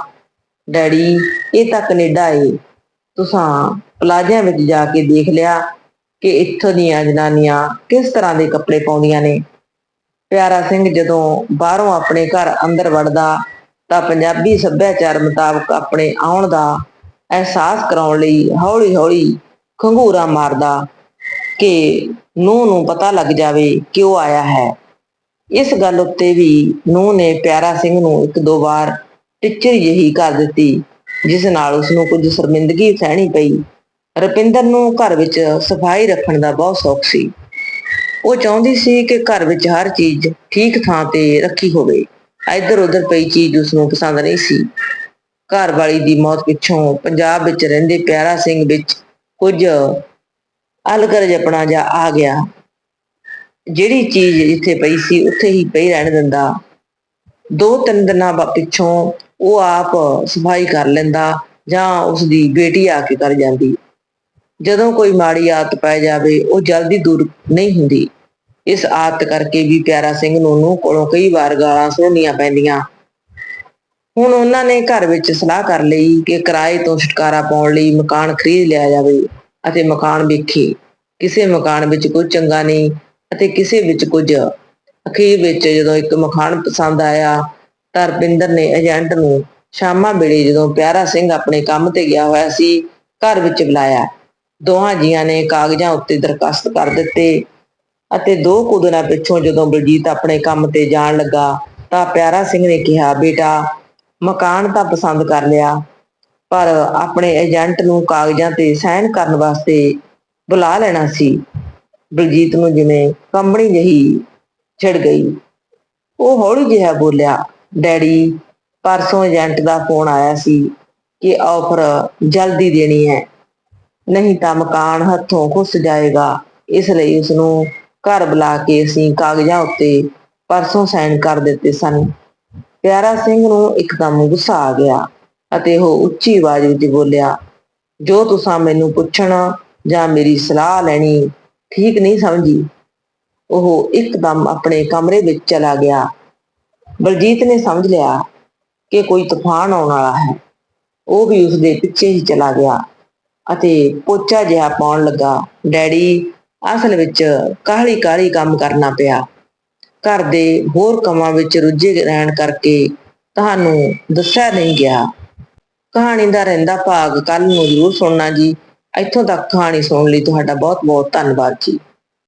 ਡੈਡੀ, ਇਹ ਤਾਂ ਕੈਨੇਡਾ ਏ। ਤੁਸਾਂ ਪਲਾਜ਼ਿਆਂ ਵਿੱਚ ਜਾ ਕੇ ਦੇਖ ਲਿਆ ਕਿ ਇੱਥੋਂ ਦੀਆਂ ਜਨਾਨੀਆਂ ਕਿਸ ਤਰ੍ਹਾਂ ਦੇ ਕੱਪੜੇ ਪਾਉਂਦੀਆਂ ਨੇ? ਪਿਆਰਾ ਸਿੰਘ ਜਦੋਂ ਬਾਹਰੋਂ ਆਪਣੇ ਘਰ ਅੰਦਰ ਵੜਦਾ ਤਾਂ ਪੰਜਾਬੀ ਸੱਭਿਆਚਾਰ ਮੁਤਾਬਕ ਆਪਣੇ ਆਉਣ ਦਾ ਅਹਿਸਾਸ ਕਰਾਉਣ ਲਈ ਹੌਲੀ-ਹੌਲੀ ਖੰਗੂਰਾ ਮਾਰਦਾ ਕਿ ਨੂੰਹ ਨੂੰ ਪਤਾ ਲੱਗ ਜਾਵੇ ਕਿ ਉਹ ਆਇਆ ਹੈ। ਇਸ ਗੱਲ ਉੱਤੇ ਵੀ ਨੂੰਹ ਨੇ ਪਿਆਰਾ ਸਿੰਘ ਨੂੰ ਇੱਕ ਦੋ ਵਾਰ ਟਿੱਚਰ ਜਿਹੀ ਕਰ ਦਿੱਤੀ, ਜਿਸ ਨਾਲ ਉਸ ਨੂੰ ਕੁਝ ਸ਼ਰਮਿੰਦਗੀ ਸਹਿਣੀ ਪਈ। ਰੁਪਿੰਦਰ ਨੂੰ ਘਰ ਵਿੱਚ ਸਫ਼ਾਈ ਰੱਖਣ ਦਾ ਬਹੁਤ ਸ਼ੌਕ ਸੀ। ਉਹ ਚਾਹੁੰਦੀ ਸੀ ਕਿ ਘਰ ਵਿੱਚ ਹਰ ਚੀਜ਼ ਠੀਕ ਥਾਂ ਤੇ ਰੱਖੀ ਹੋਵੇ। ਇੱਧਰ ਉੱਧਰ ਪਈ ਚੀਜ਼ ਉਸ ਨੂੰ ਪਸੰਦ ਨਹੀਂ ਸੀ। ਘਰ ਵਾਲੀ ਦੀ ਮੌਤ ਪਿੱਛੋਂ ਪੰਜਾਬ ਵਿੱਚ ਰਹਿੰਦੇ ਪਿਆਰਾ ਸਿੰਘ ਵਿੱਚ ਕੁਝ ਅਲਗਰ ਆਪਣਾ ਜਾ ਆ ਗਿਆ। ਜਿਹੜੀ ਚੀਜ਼ ਜਿੱਥੇ ਪਈ ਸੀ, ਉੱਥੇ ਹੀ ਪਈ ਰਹਿਣ ਦਿੰਦਾ। ਦੋ ਤਿੰਨ ਦਿਨਾਂ ਬਾ- ਪਿੱਛੋਂ ਉਹ ਆਪ ਸਫ਼ਾਈ ਕਰ ਲੈਂਦਾ ਜਾਂ ਉਸ ਦੀ ਬੇਟੀ ਆ ਕੇ ਕਰ ਜਾਂਦੀ। ਜਦੋਂ ਕੋਈ ਮਾੜੀ ਆਦਤ ਪੈ ਜਾਵੇ, ਉਹ ਜਲਦੀ ਦੂਰ ਨਹੀਂ ਹੁੰਦੀ। ਇਸ ਆਦਤ ਕਰਕੇ ਵੀ ਪਿਆਰਾ ਸਿੰਘ ਨੂੰ ਨੂੰ ਕੋਲੋਂ ਕਈ ਵਾਰ ਗਾਲਾਂ ਸੁਣਨੀਆਂ ਪੈਂਦੀਆਂ। ਹੁਣ ਉਹਨਾਂ ਨੇ ਘਰ ਵਿੱਚ ਸਲਾਹ ਕਰ ਲਈ ਕਿ ਕਿਰਾਏ ਤੋਂ ਛੁਟਕਾਰਾ ਪਾਉਣ ਲਈ ਮਕਾਨ ਖਰੀਦ ਲਿਆ ਜਾਵੇ ਅਤੇ ਮਕਾਨ ਵੇਖੇ। ਕਿਸੇ ਮਕਾਨ ਵਿੱਚ ਕੁਝ ਚੰਗਾ ਨਹੀਂ ਅਤੇ ਕਿਸੇ ਵਿੱਚ ਕੁਝ। ਅਖੀਰ ਵਿੱਚ ਜਦੋਂ ਇੱਕ ਮਕਾਨ ਪਸੰਦ ਆਇਆ, ਤਾਂ ਰਪਿੰਦਰ ਨੇ ਏਜੰਟ ਨੂੰ ਸ਼ਾਮਾਂ ਵੇਲੇ ਜਦੋਂ ਪਿਆਰਾ ਸਿੰਘ ਆਪਣੇ ਕੰਮ ਤੇ ਗਿਆ ਹੋਇਆ ਸੀ, ਘਰ ਵਿੱਚ ਬੁਲਾਇਆ। ਦੋਹਾਂ ਜੀਆਂ ਨੇ ਕਾਗਜ਼ਾਂ ਉੱਤੇ ਦਰਖਾਸਤ ਕਰ ਦਿੱਤੇ ਅਤੇ ਦੋ ਕੁ ਦਿਨਾਂ ਪਿੱਛੋਂ ਜਦੋਂ ਬਲਜੀਤ ਆਪਣੇ ਕੰਮ ਤੇ ਜਾਣ ਲੱਗਾ ਤਾਂ ਪਿਆਰਾ ਸਿੰਘ ਨੇ ਕਿਹਾ, ਬੇਟਾ, ਮਕਾਨ ਤਾਂ ਪਸੰਦ ਕਰ ਲਿਆ, ਪਰ ਆਪਣੇ ਏਜੰਟ ਨੂੰ ਕਾਗਜ਼ਾਂ ਤੇ ਸਾਈਨ ਕਰਨ ਵਾਸਤੇ ਬੁਲਾ ਲੈਣਾ ਸੀ। ਬਲਜੀਤ ਨੂੰ ਜਿਵੇਂ ਕੰਬਣੀ ਜਹੀ ਛਿੜ ਗਈ। ਉਹ ਹੌਲੀ ਜਿਹਾ ਬੋਲਿਆ, ਡੈਡੀ, ਪਰਸੋਂ ਏਜੰਟ ਦਾ ਫੋਨ ਆਇਆ ਸੀ ਕਿ ਆਫਰ ਜਲਦੀ ਦੇਣੀ ਹੈ। ਨਹੀਂ ਤਾਂ ਮਕਾਨ ਹੱਥੋਂ ਖੁੱਸ ਜਾਏਗਾ। ਇਸ ਲਈ ਉਸ ਨੂੰ ਘਰ ਬੁਲਾ ਕੇ ਅਸੀਂ ਕਾਗਜ਼ਾਂ ਉੱਤੇ ਪਰਸੋਂ ਸਾਈਨ ਕਰ ਦਿੱਤੇ ਸਨ। ਪਿਆਰਾ ਸਿੰਘ ਨੂੰ ਇੱਕਦਮ ਗੁੱਸਾ ਆ ਗਿਆ ਅਤੇ ਉਹ ਉੱਚੀ ਆਵਾਜ਼ ਵਿੱਚ ਬੋਲਿਆ, ਜੋ ਤੁਸੀਂ ਮੈਨੂੰ ਪੁੱਛਣਾ ਜਾਂ ਮੇਰੀ ਸਲਾਹ ਲੈਣੀ ਠੀਕ ਨਹੀਂ ਸਮਝੀ? ਉਹ ਇੱਕਦਮ ਆਪਣੇ ਕਮਰੇ ਵਿੱਚ ਚਲਾ ਗਿਆ। ਬਲਜੀਤ ਨੇ ਸਮਝ ਲਿਆ ਕਿ ਕੋਈ ਤੂਫਾਨ ਆਉਣ ਵਾਲਾ ਹੈ। ਉਹ ਵੀ ਉਸ ਦੇ ਪਿੱਛੇ ਹੀ ਚਲਾ ਗਿਆ। ਅਤੇ ਪੋਚਾ ਜਿਹਾ ਪਾਉਣ ਲੱਗਾ। ਡੈਡੀ ਅਸਲ ਵਿੱਚ ਕਾਹਲੀ ਕਾਹਲੀ ਕੰਮ ਕਰਨਾ ਪਿਆ। ਘਰ ਦੇ ਹੋਰ ਕੰਮਾਂ ਵਿੱਚ ਰੁੱਝੇ ਰਹਿਣ ਕਰਕੇ ਤੁਹਾਨੂੰ ਦੱਸਿਆ ਨਹੀਂ ਗਿਆ। ਕਹਾਣੀ ਦਾ ਰਹਿੰਦਾ ਭਾਗ ਕੱਲ ਨੂੰ ਜ਼ਰੂਰ ਸੁਣਨਾ ਜੀ। ਇੱਥੋਂ ਤੱਕ ਕਹਾਣੀ ਸੁਣਨ ਲਈ ਤੁਹਾਡਾ ਬਹੁਤ ਬਹੁਤ ਧੰਨਵਾਦ ਜੀ।